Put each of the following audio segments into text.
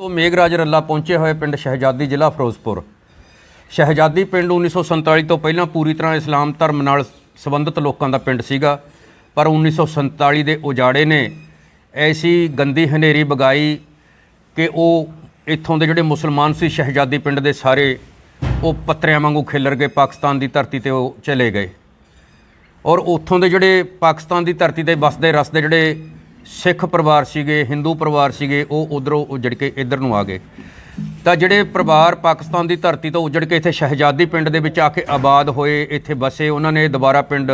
ਤੋਂ ਮੇਘਰਾਜ ਰੱਲਾ ਪਹੁੰਚੇ ਹੋਏ ਪਿੰਡ ਸ਼ਹਿਜ਼ਾਦੀ ਜ਼ਿਲ੍ਹਾ ਫਿਰੋਜ਼ਪੁਰ। ਸ਼ਹਿਜ਼ਾਦੀ ਪਿੰਡ 1947 ਤੋਂ ਪਹਿਲਾਂ ਪੂਰੀ ਤਰ੍ਹਾਂ ਇਸਲਾਮ ਧਰਮ ਨਾਲ ਸੰਬੰਧਿਤ ਲੋਕਾਂ ਦਾ ਪਿੰਡ ਸੀਗਾ, ਪਰ 1947 ਦੇ ਉਜਾੜੇ ਨੇ ਐਸੀ ਗੰਦੀ ਹਨੇਰੀ ਬਗਾਈ ਕਿ ਉਹ ਇੱਥੋਂ ਦੇ ਜਿਹੜੇ ਮੁਸਲਮਾਨ ਸੀ ਸ਼ਹਿਜ਼ਾਦੀ ਪਿੰਡ ਦੇ ਸਾਰੇ, ਉਹ ਪੱਤਰਿਆਂ ਵਾਂਗੂ ਖਿਲਰ ਗਏ, ਪਾਕਿਸਤਾਨ ਦੀ ਧਰਤੀ ਤੇ ਉਹ ਚਲੇ ਗਏ। ਔਰ ਉੱਥੋਂ ਦੇ ਜਿਹੜੇ ਪਾਕਿਸਤਾਨ ਦੀ ਧਰਤੀ ਤੇ ਵਸਦੇ, ਰਸਦੇ ਜਿਹੜੇ ਸਿੱਖ ਪਰਿਵਾਰ ਸੀਗੇ, ਹਿੰਦੂ ਪਰਿਵਾਰ ਸੀਗੇ, ਉਹ ਉਧਰੋਂ ਉਜੜ ਕੇ ਇੱਧਰ ਨੂੰ ਆ ਗਏ। ਤਾਂ ਜਿਹੜੇ ਪਰਿਵਾਰ ਪਾਕਿਸਤਾਨ ਦੀ ਧਰਤੀ ਤੋਂ ਉਜੜ ਕੇ ਇੱਥੇ ਸ਼ਹਿਜ਼ਾਦੀ ਪਿੰਡ ਦੇ ਵਿੱਚ ਆ ਕੇ ਆਬਾਦ ਹੋਏ, ਇੱਥੇ ਵਸੇ, ਉਹਨਾਂ ਨੇ ਦੁਬਾਰਾ ਪਿੰਡ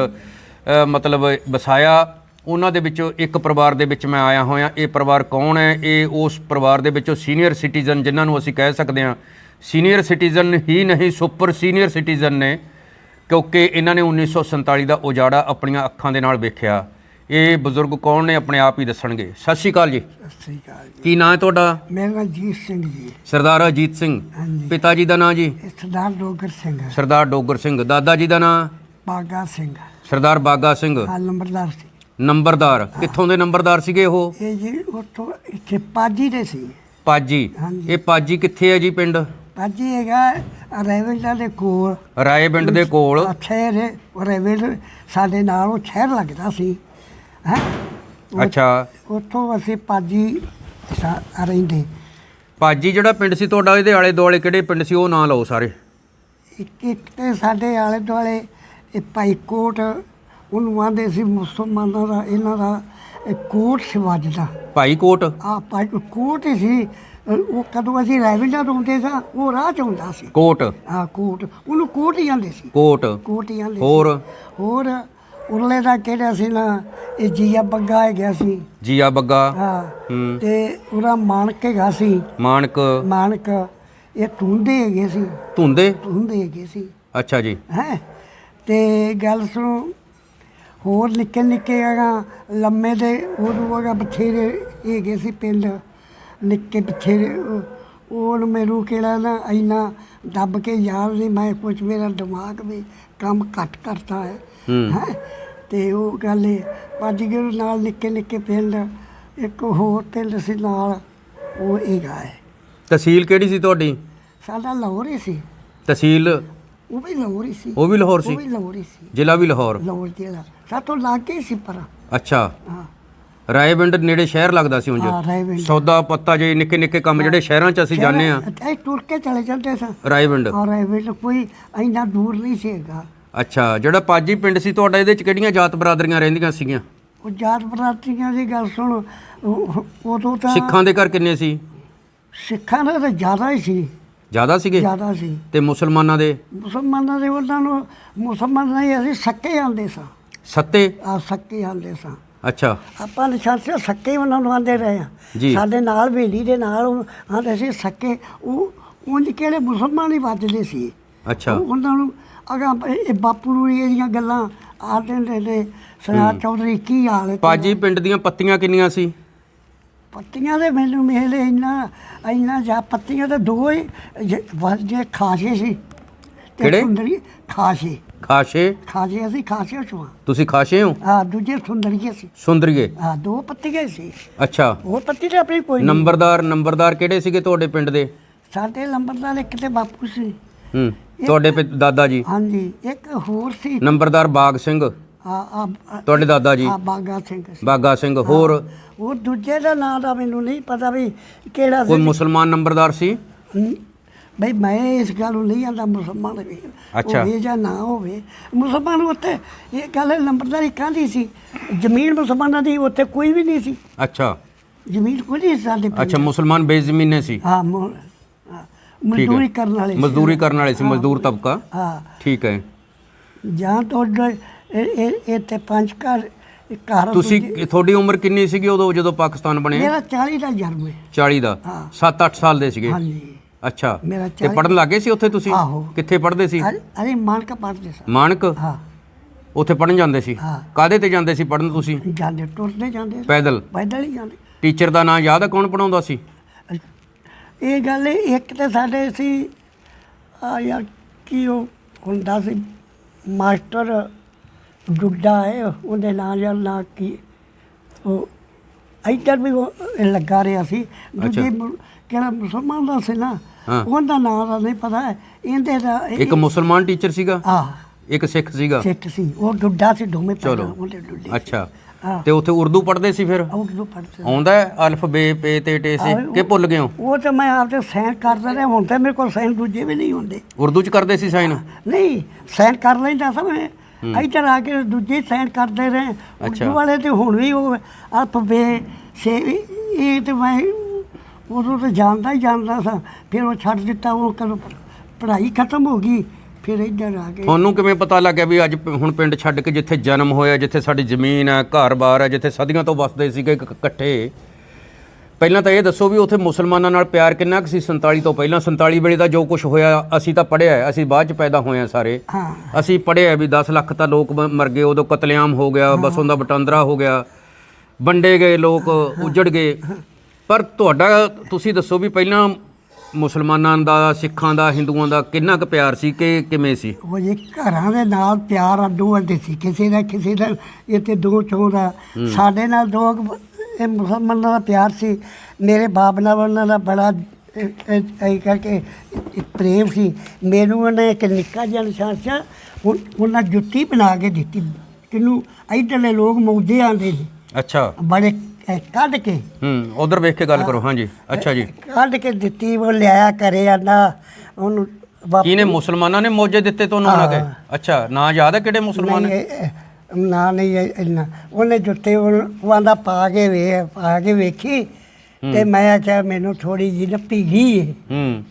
ਮਤਲਬ ਵਸਾਇਆ। ਉਹਨਾਂ ਦੇ ਵਿੱਚੋਂ ਇੱਕ ਪਰਿਵਾਰ ਦੇ ਵਿੱਚ ਮੈਂ ਆਇਆ ਹੋਇਆ। ਇਹ ਪਰਿਵਾਰ ਕੌਣ ਹੈ? ਇਹ ਉਸ ਪਰਿਵਾਰ ਦੇ ਵਿੱਚੋਂ ਸੀਨੀਅਰ ਸਿਟੀਜ਼ਨ ਜਿਨ੍ਹਾਂ ਨੂੰ ਅਸੀਂ ਕਹਿ ਸਕਦੇ ਹਾਂ। ਸੀਨੀਅਰ ਸਿਟੀਜ਼ਨ ਹੀ ਨਹੀਂ, ਸੁਪਰ ਸੀਨੀਅਰ ਸਿਟੀਜ਼ਨ ਨੇ, ਕਿਉਂਕਿ ਇਹਨਾਂ ਨੇ 1947 ਦਾ ਉਜਾੜਾ ਆਪਣੀਆਂ ਅੱਖਾਂ ਦੇ ਨਾਲ ਵੇਖਿਆ। ਇਹ ਬਜ਼ੁਰਗ ਕੌਣ ਨੇ? ਆਪਣੇ ਆਪ ਹੀ ਦੱਸਣਗੇ। ਸਤਿ ਸ਼੍ਰੀ ਅਕਾਲ ਜੀ। ਸਤਿ ਸ੍ਰੀ ਅਕਾਲ ਜੀ। ਕੀ ਨਾਂ ਹੈ ਤੁਹਾਡਾ? ਮੇਰਾ ਨਾਮ ਜੀਤ ਸਿੰਘ ਜੀ। ਸਰਦਾਰ ਅਜੀਤ ਸਿੰਘ। ਹਾਂਜੀ। ਪਿਤਾ ਜੀ ਦਾ ਨਾਂ ਜੀ? ਇਹ ਸਰਦਾਰ ਡੋਗਰ ਸਿੰਘ ਹੈ, ਸਰਦਾਰ ਡੋਗਰ ਸਿੰਘ। ਦਾਦਾ ਜੀ ਦਾ ਨਾਂ? ਬਾਗਾ ਸਿੰਘ ਸਰਦਾਰ ਬਾਗਾ ਸਿੰਘ। ਆ ਨੰਬਰਦਾਰ ਸੀ। ਨੰਬਰਦਾਰ। ਕਿੱਥੋਂ ਦੇ ਨੰਬਰਦਾਰ ਸੀਗੇ ਉਹ? ਇਹ ਜੀ ਉੱਥੋਂ ਇੱਥੇ ਪਾਜੀ ਦੇ ਸੀ। ਪਾਜੀ। ਹਾਂਜੀ। ਇਹ ਪਾਜੀ ਕਿੱਥੇ ਹੈ ਜੀ ਪਿੰਡ? ਪਾਜੀ ਹੈਗਾ ਰੈਵਿਲਾ ਦੇ ਕੋਲ। ਰਾਏ ਪਿੰਡ ਦੇ ਕੋਲ। ਸ਼ਹਿਰ ਹੈ। ਰੈਵਿਲ ਸਾਡੇ ਨਾਲ ਉਹ ਸ਼ਹਿਰ ਲੱਗਦਾ ਸੀ। ਹੈ? ਅੱਛਾ। ਉੱਥੋਂ ਅਸੀਂ ਪਾਜੀ ਸਾ- ਰਹਿੰਦੇ। ਪਾਜੀ ਜਿਹੜਾ ਪਿੰਡ ਸੀ ਤੁਹਾਡਾ ਇਹਦੇ ਆਲੇ ਦੁਆਲੇ ਕਿਹੜੇ ਪਿੰਡ ਸੀ? ਉਹ ਨਾਂ ਲਓ ਸਾਰੇ। ਇੱਕ ਇੱਕ ਤੇ ਸਾਡੇ ਆਲੇ ਦੁਆਲੇ ਇਹ ਭਾਈ ਕੋਟ ਉਹਨੂੰ ਆਂਦੇ ਸੀ ਮੁਸਲਮਾਨਾਂ ਦਾ ਇਹਨਾਂ ਦਾ ਇਹ ਕੋਟ ਸੀ ਵੱਜਦਾ ਭਾਈ ਕੋਟ? ਆ ਭਾਈ ਕੋਟ ਹੀ ਸੀ। ਉਹ ਕਦੋਂ ਅਸੀਂ ਰੈਵਿੰਡਰ ਹੁੰਦੇ ਸਾਂ ਉਹ ਰਾਹ ਚ ਹੁੰਦਾ ਸੀ। ਕੋਟ। ਆ ਕੋਟ। ਉਹਨੂੰ ਕੋਟ ਹੀ ਆਂਦੇ ਸੀ। ਕੋਟ। ਕੋਟ ਹੀ ਆਂਦੇ ਸੀ। ਹੋਰ? ਹੋਰ ਉਰਲੇ ਦਾ ਕਿਹੜਾ ਸੀ ਨਾ ਇਹ ਜੀਆ ਬੱਗਾ ਹੈਗਾ ਸੀ। ਜੀਆ ਬੱਗਾ? ਹਾਂ ਹੂੰ। ਤੇ ਉਹਦਾ ਮਾਨਕ ਹੈਗਾ ਸੀ। ਮਾਨਕ? ਮਾਨਕ ਇਹ ਟੁੰਡੇ ਹੈਗੇ ਸੀ। ਧੁੰਦੇ? ਟੁੰਡੇ ਹੈਗੇ ਸੀ। ਅੱਛਾ ਜੀ। ਹੈ? ਤੇ ਗੱਲ ਸੁਣੋ ਹੋਰ ਨਿੱਕੇ ਨਿੱਕੇ ਹੈਗਾ ਲੰਮੇ ਦੇ ਉਹ ਹੈਗਾ ਬਥੇਰੇ ਹੈਗੇ ਸੀ ਪਿੰਡ। ਨਿੱਕੇ ਬਥੇਰੇ ਉਹ ਮੈਨੂੰ ਕਿਹੜਾ ਨਾ ਇੰਨਾ ਦੱਬ ਕੇ ਯਾਦ ਨਹੀਂ ਮੈਂ ਕੁਝ ਮੇਰਾ ਦਿਮਾਗ ਵੀ ਕੰਮ ਘੱਟ ਕਰਦਾ ਹੈ। ਹੂੰ। ਹੈ? ਤੇ ਉਹ ਗੱਲ ਭੱਜ ਗਏ ਨਾਲ ਨਿੱਕੇ ਨਿੱਕੇ ਪਿੰਡ ਇੱਕ ਹੋਰ ਪਿੰਡ ਸੀ ਨਾਲ ਉਹ ਹੈਗਾ ਹੈ ਤਹਿਸੀਲ ਕਿਹੜੀ ਸੀ ਤੁਹਾਡੀ? ਸਾਡਾ ਲਾਹੌਰ ਹੀ ਸੀ। ਤਹਿਸੀਲ? ਉਹ ਵੀ ਲਾਹੌਰ ਹੀ ਸੀ। ਉਹ ਵੀ ਲਾਹੌਰ ਉਹ ਸੀ? ਵੀ ਲਾਹੌਰ ਹੀ ਸੀ। ਜ਼ਿਲ੍ਹਾ ਵੀ ਲਾਹੌਰ। ਲਾਹੌਰ ਜ਼ਿਲ੍ਹਾ। ਸਾਤੋਂ ਲਾਗੇ ਹੀ ਸੀ ਪਰ। ਅੱਛਾ। ਹਾਂ। ਰਾਏ ਪਿੰਡ ਨੇੜੇ ਸ਼ਹਿਰ ਲੱਗਦਾ ਸੀ ਉਂਝ ਹਾਂ ਰਾਏਵਿੰਡ ਸੌਦਾ ਪੱਤਾ ਜੇ ਨਿੱਕੇ ਨਿੱਕੇ ਕੰਮ ਜਿਹੜੇ ਸ਼ਹਿਰਾਂ 'ਚ ਅਸੀਂ ਜਾਂਦੇ ਆ ਇਹ ਟੁਰ ਕੇ ਚਲੇ ਜਾਂਦੇ ਸਾਂ। ਰਾਏ ਪਿੰਡ। ਔਰ ਰਾਏਵਿੰਡ ਕੋਈ ਇੰਨਾ ਦੂਰ ਨਹੀਂ ਸੀਗਾ ਅੱਛਾ ਜਿਹੜਾ ਪਾਜੀ ਪਿੰਡ ਸੀ ਤੁਹਾਡਾ ਇਹਦੇ 'ਚ ਕਿਹੜੀਆਂ ਜਾਤ ਬਰਾਦਰੀਆਂ ਰਹਿੰਦੀਆਂ ਸੀਗੀਆਂ? ਉਹ ਜਾਤ ਬਰਾਤਰੀਆਂ ਦੀ ਗੱਲ ਸੁਣ ਉਹ- ਉਦੋਂ ਤਾਂ ਸਿੱਖਾਂ ਦੇ ਘਰ ਕਿੰਨੇ ਸੀ? ਸਿੱਖਾਂ ਦਾ ਤਾਂ ਜ਼ਿਆਦਾ ਹੀ ਸੀ। ਜ਼ਿਆਦਾ ਸੀਗੇ? ਜ਼ਿਆਦਾ ਸੀ। ਤੇ ਮੁਸਲਮਾਨਾਂ ਦੇ? ਮੁਸਲਮਾਨਾਂ ਦੇ ਉਹਨਾਂ ਨੂੰ ਮੁਸਲਮਾਨਾਂ ਹੀ ਅਸੀਂ ਸੱਕੇ ਆਂਦੇ ਸਾਂ। ਸੱਤੇ? ਆ ਸੱਕੇ ਆਂਦੇ ਸਾਂ। ਅੱਛਾ। ਆਪਾਂ ਨਿਸ਼ਾਨ ਸੇ ਸੱਕੇ ਉਹਨਾਂ ਨੂੰ ਆਂਦੇ ਰਹੇ ਆ ਜੀ। ਸਾਡੇ ਨਾਲ ਵੇਲੀ ਦੇ ਨਾਲ ਆਂਦੇ ਸੀ ਸੱਕੇ ਉਹ ਉਂਝ ਕਿਹੜੇ ਮੁਸਲਮਾਨ ਹੀ ਵੱਜਦੇ ਸੀ। ਅੱਛਾ। ਉਹ ਉਹਨਾਂ ਨੂੰ ਅਗਾ ਇਹ ਬਾਪੂ ਨੂੰ ਇਹ ਜਿਹੀਆਂ ਗੱਲਾਂ ਆਖਦੇ ਹੁੰਦੇ ਨੇ। ਸਨਾ ਚੌਧਰੀ ਕੀ ਹਾਲ ਹੈ? ਪਾਜੀ ਪਿੰਡ ਦੀਆਂ ਪੱਤੀਆਂ ਕਿੰਨੀਆਂ ਸੀ? ਪੱਤੀਆਂ ਦੇ ਮੈਨੂੰ ਮਿਲੇ ਇੰਨਾ ਇੰਨਾ ਜਾ ਪੱਤੀਆਂ ਤਾਂ ਦੋ ਹੀ ਜ- ਖਾਸੇ ਸੀ। ਤੇ ਕਿਹੜੇ? ਸੁੰਦਰੀ ਖਾਸੇ। ਖਾਸ਼ੇ? ਖਾਸੇ ਅਸੀਂ ਖਾਸੇ ਚੋਂ। ਤੁਸੀਂ ਖਾਸ਼ੇ ਹੋ? ਆ ਦੂਜੇ ਸੁੰਦਰੀਏ ਸੀ। ਸੁੰਦਰੀਏ? ਆ ਦੋ ਪੱਤੀਆਂ ਸੀ। ਅੱਛਾ। ਹੋਰ ਪੱਤੀ ਤਾਂ ਆਪਣੀ ਕੋਈ ਨਹੀਂ ਨੰਬਰਦਾਰ ਨੰਬਰਦਾਰ ਕਿਹੜੇ ਸੀਗੇ ਤੁਹਾਡੇ ਪਿੰਡ ਦੇ? ਸਾਡੇ ਲੰਬਰਦਾਰ ਇੱਕ ਤੇ ਬਾਪੂ ਸੀ। ਹੂੰ। ਤੁਹਾਡੇ ਪਿ- ਦਾਦਾ ਜੀ? ਹਾਂਜੀ ਇੱਕ ਹੋਰ ਸੀ। ਨੰਬਰਦਾਰ ਬਾਗ ਸਿੰਘ। ਆ ਆ ਤੁਹਾਡੇ ਦਾਦਾ ਜੀ? ਆ ਬਾਗਾ ਸਿੰਘ ਸੀ। ਬਾਗਾ ਸਿੰਘ ਹੋਰ? ਉਹ ਦੂਜੇ ਦਾ ਨਾਂ ਦਾ ਮੈਨੂੰ ਨਹੀਂ ਪਤਾ ਵੀ ਕਿਹੜਾ ਕੋਈ ਸੀ ਮੁਸਲਮਾਨ ਨੰਬਰਦਾਰ ਸੀ? ਹਮ, ਬਈ ਮੈਂ ਇਸ ਗੱਲ ਨੂੰ ਨਹੀਂ ਆਂਦਾ ਮੁਸਲਮਾਨ ਵੀ। ਅੱਛਾ। ਹੋਵੇ ਜਾਂ ਨਾ ਹੋਵੇ ਮੁਸਲਮਾਨ ਉੱਤੇ ਇਹ ਗੱਲ ਨੰਬਰਦਾਰੀ ਕਾਹਦੀ ਸੀ? ਜ਼ਮੀਨ ਮੁਸਲਮਾਨਾਂ ਦੀ ਉੱਥੇ ਕੋਈ ਵੀ ਨਹੀਂ ਸੀ। ਅੱਛਾ। ਜ਼ਮੀਨ ਕੋਈ ਨਹੀਂ ਸੀ ਸਾਡੇ ਪਿੰਡ। ਅੱਛਾ ਮੁਸਲਮਾਨ ਬੇਜ਼ਮੀਨੇ ਸੀ। ਮੁ- ਹੈ। ਮਜ਼ਦੂਰੀ ਕਰਨ ਵਾਲੇ ਸੀ। ਮਜ਼ਦੂਰੀ ਕਰਨ ਵਾਲੇ ਸੀ ਮਜ਼ਦੂਰ ਤਬਕਾ। ਹਾਂ। ਠੀਕ ਹੈ। ਜਾਂ ਤੋਂ ਤੇ ਪੰਜ ਘਰ ਘਰ ਤੁਸੀਂ ਤੁਹਾਡੀ ਉਮਰ ਕਿੰਨੀ ਸੀਗੀ ਉਦੋਂ ਜਦੋਂ ਪਾਕਿਸਤਾਨ ਬਣਿਆ? ਮੇਰਾ 40 ਦਾ ਜਨਮ ਹੈ। 40 ਦਾ? ਹਾਂ। 7-8 ਸਾਲ ਦੇ ਸੀਗੇ? ਹਾਂਜੀ। ਅੱਛਾ। ਮੇਰਾ ਤੇ 40 ਪੜਨ ਲੱਗੇ ਸੀ ਉੱਥੇ ਤੁਸੀਂ? ਆਹੋ। ਕਿੱਥੇ ਪੜਦੇ ਸੀ? ਅਰੇ ਅਰੇ ਮਾਨਕ ਪੜਦੇ ਸਾਂ ਮਾਨਕ? ਹਾਂ। ਉੱਥੇ ਪੜਨ ਜਾਂਦੇ ਸੀ? ਹਾਂ। ਕਾਦੇ ਤੇ ਜਾਂਦੇ ਸੀ ਪੜਨ ਤੁਸੀਂ? ਜਾਂਦੇ ਟੁਰਦੇ ਜਾਂਦੇ ਪੈਦਲ। ਪੈਦਲ ਹੀ ਜਾਂਦੇ। ਟੀਚਰ ਦਾ ਨਾਂ ਯਾਦ ਹੈ ਕੌਣ ਪੜਾਉਂਦਾ ਸੀ? ਇਹ ਗੱਲ ਇੱਕ ਤੇ ਸਾਡੇ ਸੀ ਆ ਯਾਰ ਕੀ ਉਹ ਹੁੰਦਾ ਸੀ ਮਾਸਟਰ ਡੁੱਡਾ ਹੈ ਉਹਦੇ ਨਾਂ ਯਾਰ ਨਾਂ ਕੀ ਉਹ ਇੱਧਰ ਵੀ ਉਹ ਲੱਗਾ ਰਿਹਾ ਸੀ। ਦੂਜੇ ਕਿਹੜਾ ਮੁਸਲਮਾਨ ਦਾ ਸੀ ਨਾ ਹਾਂ। ਉਹਦਾ ਨਾਮ ਦਾ ਨਹੀਂ ਪਤਾ। ਹੈ ਇਹਦੇ ਦਾ ਇੱਕ ਮੁਸਲਮਾਨ ਟੀਚਰ ਸੀਗਾ? ਆ ਇੱਕ ਸਿੱਖ ਸੀਗਾ? ਸਿੱਖ ਸੀ। ਉਹ ਡੁੱਡਾ ਸੀ ਦੋਵੇਂ। ਪਹਿਲਾਂ ਉਹਦੇ ਡੁੱਡੇ ਅੱਛਾ। ਹਾਂ। ਤੇ ਉੱਥੇ ਉਰਦੂ ਪੜ੍ਹਦੇ ਸੀ ਫਿਰ? ਉਹ ਪੜਦੇ ਆਉਂਦਾ ਹੈ? ਅਲਫ ਬੇ ਪੇ ਤੇ ਟੇ ਸੇ। ਕਿ ਭੁੱਲ ਗਏ ਹੋ? ਉਹ ਤਾਂ ਮੈਂ ਆਪਦੇ ਸਾਈਨ ਕਰਦਾ ਰਿਹਾ ਹੁਣ ਤਾਂ ਮੇਰੇ ਕੋਲ ਸਾਈਨ ਦੂਜੇ ਵੀ ਨਹੀਂ ਹੁੰਦੇ। ਉਰਦੂ ਚ ਕਰਦੇ ਸੀ ਸਾਈਨ? ਨਹੀਂ ਸਾਈਨ ਕਰ ਲੈਂਦਾ ਸਭ ਮੈਂ। ਇੱਧਰ ਆ ਕੇ ਦੂਜੇ ਸਾਈਨ ਕਰਦੇ ਰਹੇ। ਅੱਛਾ। ਉਰਦੂ ਵਾਲੇ ਤੇ ਹੁਣ ਵੀ ਉਹ ਅਲਫ ਬੇ ਸੇ ਇਹ ਤੇ ਮੈਂ ਉਦੋਂ ਤਾਂ ਜਾਣਦਾ ਹੀ ਜਾਣਦਾ ਸਾਂ। ਫਿਰ ਉਹ ਛੱਡ ਦਿੱਤਾ ਉਹ ਕਦੋਂ ਪੜ੍ਹਾਈ ਖਤਮ ਹੋ ਗਈ। ਫਿਰ ਇੱਧਰ ਆ ਕੇ ਤੁਹਾਨੂੰ ਕਿਵੇਂ ਪਤਾ ਲੱਗਿਆ ਵੀ ਅੱਜ ਪ- ਹੁਣ ਪਿੰਡ ਛੱਡ ਕੇ ਜਿੱਥੇ ਜਨਮ ਹੋਇਆ ਜਿੱਥੇ ਸਾਡੀ ਜ਼ਮੀਨ ਹੈ ਘਰ-ਬਾਰ ਹੈ ਜਿੱਥੇ ਸਦੀਆਂ ਤੋਂ ਵਸਦੇ ਸੀਗੇ ਇਕ- ਇਕੱਠੇ। ਪਹਿਲਾਂ ਤਾਂ ਇਹ ਦੱਸੋ ਵੀ ਉੱਥੇ ਮੁਸਲਮਾਨਾਂ ਨਾਲ ਪਿਆਰ ਕਿੰਨਾ ਕੁ ਸੀ 47 ਤੋਂ ਪਹਿਲਾਂ? 47 ਵੇਲੇ ਦਾ ਜੋ ਕੁਝ ਹੋਇਆ ਅਸੀਂ ਤਾਂ ਪੜ੍ਹਿਆ ਹੈ, ਅਸੀਂ ਬਾਅਦ ਚ ਪੈਦਾ ਹੋਏ ਹਾਂ ਸਾਰੇ। ਹਾਂ। ਅਸੀਂ ਪੜ੍ਹਿਆ ਵੀ 10 ਲੱਖ ਤਾਂ ਲੋਕ ਮ- ਮਰ ਗਏ ਉਦੋਂ ਕਤਲੇਆਮ ਹੋ ਗਿਆ ਬਸੋਂ ਦਾ ਵਟਾਂਦਰਾ ਹੋ ਗਿਆ ਵੰਡੇ ਗਏ ਲੋਕ ਉਜੜ ਗਏ। ਪਰ ਤੁਹਾਡਾ ਤੁਸੀਂ ਦੱਸੋ ਵੀ ਪਹਿਲਾਂ ਮੁਸਲਮਾਨਾਂ ਦਾ ਸਿੱਖਾਂ ਦਾ ਹਿੰਦੂਆਂ ਦਾ ਕਿੰਨਾ ਕੁ ਪਿਆਰ ਸੀ ਕਿ ਕਿਵੇਂ ਸੀ? ਉਹ ਇਹ ਘਰਾਂ ਦੇ ਨਾਲ ਪਿਆਰ ਅੱਡੋ ਅੱਡੇ ਸੀ। ਕਿਸੇ ਦਾ ਕਿਸੇ ਦਾ ਇੱਥੇ ਦੋ ਚੋਂ ਦਾ। ਸਾਡੇ ਨਾਲ ਦੋ ਕੁ ਇਹ ਮੁਸਲਮਾਨਾਂ ਦਾ ਪਿਆਰ ਸੀ। ਮੇਰੇ ਬਾਪ ਨਾਲ ਉਹਨਾਂ ਦਾ ਬੜਾ ਇਹ- ਕਰਕੇ ਇਹ ਪ੍ਰੇਮ ਸੀ। ਮੈਨੂੰ ਉਹਨੇ ਇੱਕ ਨਿੱਕਾ ਜਿਹਾ ਨਿਸ਼ਾਨ ਸੀ ਉਹ- ਉਹਨਾਂ ਜੁੱਤੀ ਬਣਾ ਕੇ ਦਿੱਤੀ। ਕਿਨੂੰ ਇੱਧਰਲੇ ਲੋਕ ਮੌਜੇ ਆਂਦੇ ਨੇ ਅੱਛਾ। ਬੜੇ ਇਹ ਕੱਢ ਕੇ ਹੂੰ ਉਧਰ ਵੇਖ ਕੇ ਗੱਲ ਕਰੋ ਹਾਂਜੀ। ਅੱਛਾ ਜੀ। ਕੱਢ ਕੇ ਦਿੱਤੀ ਉਹ ਲਿਆਇਆ ਕਰੇ ਆਂਦਾ ਉਹਨੂੰ ਬਾਪੂ ਕਿਹਨੇ ਮੁਸਲਮਾਨਾਂ ਨੇ ਮੌਜੇ ਦਿੱਤੇ ਤੁਹਾਨੂੰ ਬਣਾ ਕੇ? ਅੱਛਾ ਨਾਂ ਯਾਦ ਹੈ ਕਿਹੜੇ ਮੁਸਲਮਾਨ ਨਹੀਂ, ਇਹ- ਇਹ- ਨਾ ਨਹੀਂ ਇਹ ਇੰਨਾ ਉਹਨੇ ਜੁੱਤੇ ਉਹ ਆਂਦਾ ਪਾ ਕੇ ਵੇ ਪਾ ਕੇ ਵੇਖੀ ਤੇ ਮੈਂ ਆਖਿਆ ਮੈਨੂੰ ਥੋੜੀ ਜਿਹੀ ਨਾ ਭੀੜੀ ਹੈ ਹੂੰ।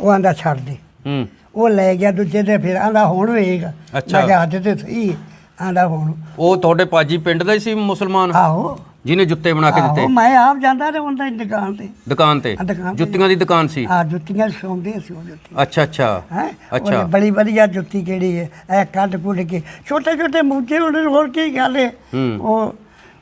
ਉਹ ਆਂਦਾ ਛੱਡ ਦੇ। ਹੂੰ। ਉਹ ਲੈ ਗਿਆ ਦੂਜੇ ਦੇ ਫਿਰ ਆਂਦਾ ਹੁਣ ਵੇਖ। ਅੱਛਾ। ਮੈਂ ਕਿਹਾ ਅੱਜ ਤੇ ਸਹੀ ਆਂਦਾ ਹੁਣ। ਉਹ ਤੁਹਾਡੇ ਪਾਜੀ ਪਿੰਡ ਦਾ ਹੀ ਸੀ ਮੁਸਲਮਾਨ? ਆਹੋ। ਜਿਹਨੇ ਜੁੱਤੇ ਬਣਾ ਕੇ ਦਿੱਤੇ? ਮੈਂ ਆਪ ਜਾਂਦਾ ਤੇ ਉਹਨਾਂ ਦੀ ਦੁਕਾਨ ਤੇ। ਦੁਕਾਨ ਤੇ? ਆ ਦੁਕਾਨ ਤੇ। ਜੁੱਤੀਆਂ ਦੀ ਦੁਕਾਨ ਸੀ? ਆ ਜੁੱਤੀਆਂ ਸੌਂਦੇ ਸੀ ਉਹ ਜੁੱਤੀ ਅੱਛਾ ਅੱਛਾ। ਹੈ? ਅੱਛਾ। ਬੜੀ ਵਧੀਆ ਜੁੱਤੀ ਕਿਹੜੀ ਹੈ ਐ ਕੱਢ ਕੁੱਢ ਕੇ। ਛੋਟੇ ਛੋਟੇ ਮੂਜੇ ਹੁੰਦੇ ਨੇ, ਹੋਰ ਕੀ ਗੱਲ ਹੈ ਹੂੰ। ਉਹ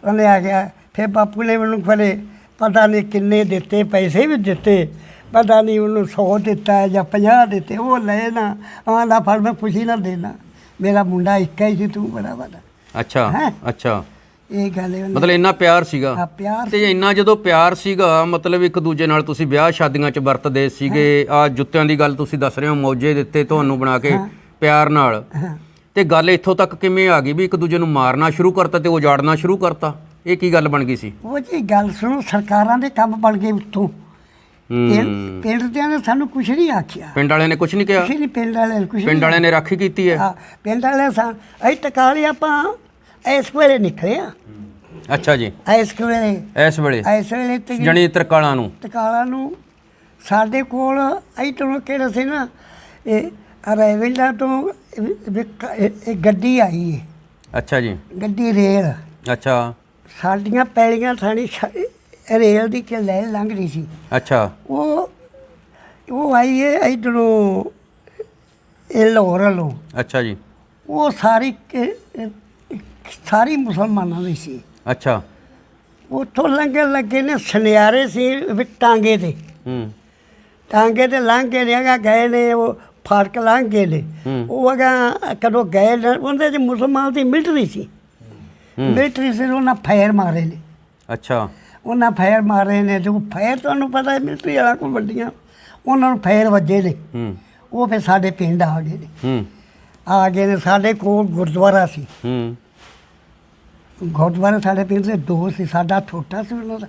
ਉਹਨੇ ਆ ਗਿਆ ਫਿਰ ਬਾਪੂ ਨੇ ਮੈਨੂੰ ਫਰੇ ਪਤਾ ਨਹੀਂ ਕਿੰਨੇ ਦਿੱਤੇ ਪੈਸੇ ਵੀ ਦਿੱਤੇ। ਪਤਾ ਨਹੀਂ ਉਹਨੂੰ 100 ਦਿੱਤਾ ਹੈ ਜਾਂ 50 ਦਿੱਤੇ ਉਹ ਲੈ ਨਾ। ਆਂਦਾ ਫੜ ਮੈਂ ਖੁਸ਼ੀ ਨਾਲ ਦੇਣਾ। ਮੇਰਾ ਮੁੰਡਾ ਇੱਕਾ ਹੀ ਸੀ ਤੂੰ ਬੜਾ ਵੱਡਾ। ਅੱਛਾ ਹੈਂ? ਅੱਛਾ। ਇਹ ਗੱਲ ਹੈ। ਮਤਲਬ ਇੰਨਾ ਪਿਆਰ ਸੀਗਾ। ਪਿਆਰ ਤੇ ਇੰਨਾ ਜਦੋਂ ਪਿਆਰ ਸੀਗਾ ਮਤਲਬ ਇੱਕ ਦੂਜੇ ਨਾਲ ਤੁਸੀਂ ਵਿਆਹ ਸ਼ਾਦੀਆਂ 'ਚ ਵਰਤਦੇ ਸੀਗੇ ਆ ਜੁੱਤਿਆਂ ਦੀ ਗੱਲ ਤੁਸੀਂ ਦੱਸ ਰਹੇ ਹੋ ਮੌਜੇ ਦਿੱਤੇ ਤੁਹਾਨੂੰ ਬਣਾ ਕੇ ਪਿਆਰ ਨਾਲ। ਹਾਂ। ਤੇ ਗੱਲ ਇੱਥੋਂ ਤੱਕ ਕਿਵੇਂ ਆ ਗਈ ਵੀ ਇੱਕ ਦੂਜੇ ਨੂੰ ਮਾਰਨਾ ਸ਼ੁਰੂ ਕਰਤਾ ਤੇ ਉਜਾੜਨਾ ਸ਼ੁਰੂ ਕਰਤਾ? ਇਹ ਕੀ ਗੱਲ ਬਣ ਗਈ ਸੀ? ਉਹ ਜੀ ਗੱਲ ਸੁਣੋ ਸਰਕਾਰਾਂ ਦੇ ਕੰਮ ਬਣ ਗਏ ਉੱਤੋਂ ਹੂੰ। ਪਿੰਡ ਪਿੰਡ ਦਿਆਂ ਨੇ ਸਾਨੂੰ ਕੁਝ ਨਹੀਂ ਆਖਿਆ। ਪਿੰਡ ਵਾਲਿਆਂ ਨੇ ਕੁਝ ਨਹੀਂ ਕਿਹਾ? ਨਹੀਂ ਪਿੰਡ ਵਾਲੇ ਪਿੰਡ ਵਾਲਿਆਂ ਨੇ ਰਾਖੀ ਕੀਤੀ ਹੈ। ਹਾਂ ਪਿੰਡ ਵਾਲੇ ਸਾਂ ਅਸੀਂ ਟਕਾਲੀ ਆਪਾਂ। ਇਸ ਵੇਲੇ ਨਿਕਲੇ ਆ। ਅੱਛਾ ਜੀ। ਇਸ ਵੇਲੇ ਇਸ ਵੇਲੇ? ਇਸ ਵੇਲੇ ਤੇ ਜਣੀ ਤਰਕਾਲਾਂ ਨੂੰ? ਟਕਾਲਾ ਨੂੰ ਸਾਡੇ ਕੋਲ ਇਧਰੋਂ ਕਿਹੜਾ ਸੀ ਨਾ ਇਹ ਅਰੇਵਿੰਡਾ ਤੋਂ ਇਹ ਗੱਡੀ ਆਈ ਹੈ ਅੱਛਾ ਜੀ। ਗੱਡੀ ਰੇਲ। ਅੱਛਾ। ਸਾਡੀਆਂ ਪੈਲੀਆਂ ਥਾਣੀ ਰੇਲ ਦੀ ਕਿ ਲੈ ਲੰਘ ਰਹੀ ਸੀ। ਅੱਛਾ। ਉਹ ਉਹ ਆਈ ਹੈ ਇਧਰੋਂ ਇਹ ਲਾਹੌਰ ਵੱਲੋਂ। ਅੱਛਾ ਜੀ। ਉਹ ਸਾਰੀ ਸਾਰੀ ਮੁਸਲਮਾਨਾਂ ਦੀ ਸੀ। ਅੱਛਾ। ਉੱਥੋਂ ਲੰਘਣ ਲੱਗੇ ਨੇ ਸੁਨਿਆਰੇ ਸੀ ਵੀ ਟਾਂਗੇ ਤੇ। ਹੂੰ। ਟਾਂਗੇ ਤੇ ਲੰਘ ਕੇ ਨੇ ਗਏ ਨੇ ਉਹ ਫਾਟਕ ਲੰਘ ਗਏ ਨੇ। ਉਹ ਅਗਾ ਕਦੋਂ ਗਏ ਨੇ ਉਹਦੇ ਚ ਮੁਸਲਮਾਨ ਦੀ ਮਿਲਟਰੀ ਸੀ। ਮਿਲਟਰੀ ਸੀ ਉਹਨਾਂ ਫਾਇਰ ਮਾਰੇ ਨੇ। ਅੱਛਾ। ਉਹਨਾਂ ਫਾਇਰ ਮਾਰੇ ਨੇ ਤੇ ਉਹ ਫਾਇਰ ਤੁਹਾਨੂੰ ਪਤਾ ਹੈ ਮਿਲਟਰੀ ਵਾਲਾ ਕੋਲ ਵੱਡੀਆਂ। ਉਹਨਾਂ ਨੂੰ ਫਾਇਰ ਵੱਜੇ ਨੇ। ਹੂੰ। ਉਹ ਫਿਰ ਸਾਡੇ ਪਿੰਡ ਆ ਗਏ ਨੇ। ਹੂੰ। ਆ ਗਏ ਨੇ ਸਾਡੇ ਕੋਲ ਗੁਰਦੁਆਰਾ ਸੀ। ਹੂੰ। ਗੁਰਦੁਆਰਾ ਸਾਡੇ ਪਿੰਡ ਦੇ ਦੋ ਸੀ ਸਾਡਾ ਛੋਟਾ ਸੀ ਉਹਨਾਂ ਦਾ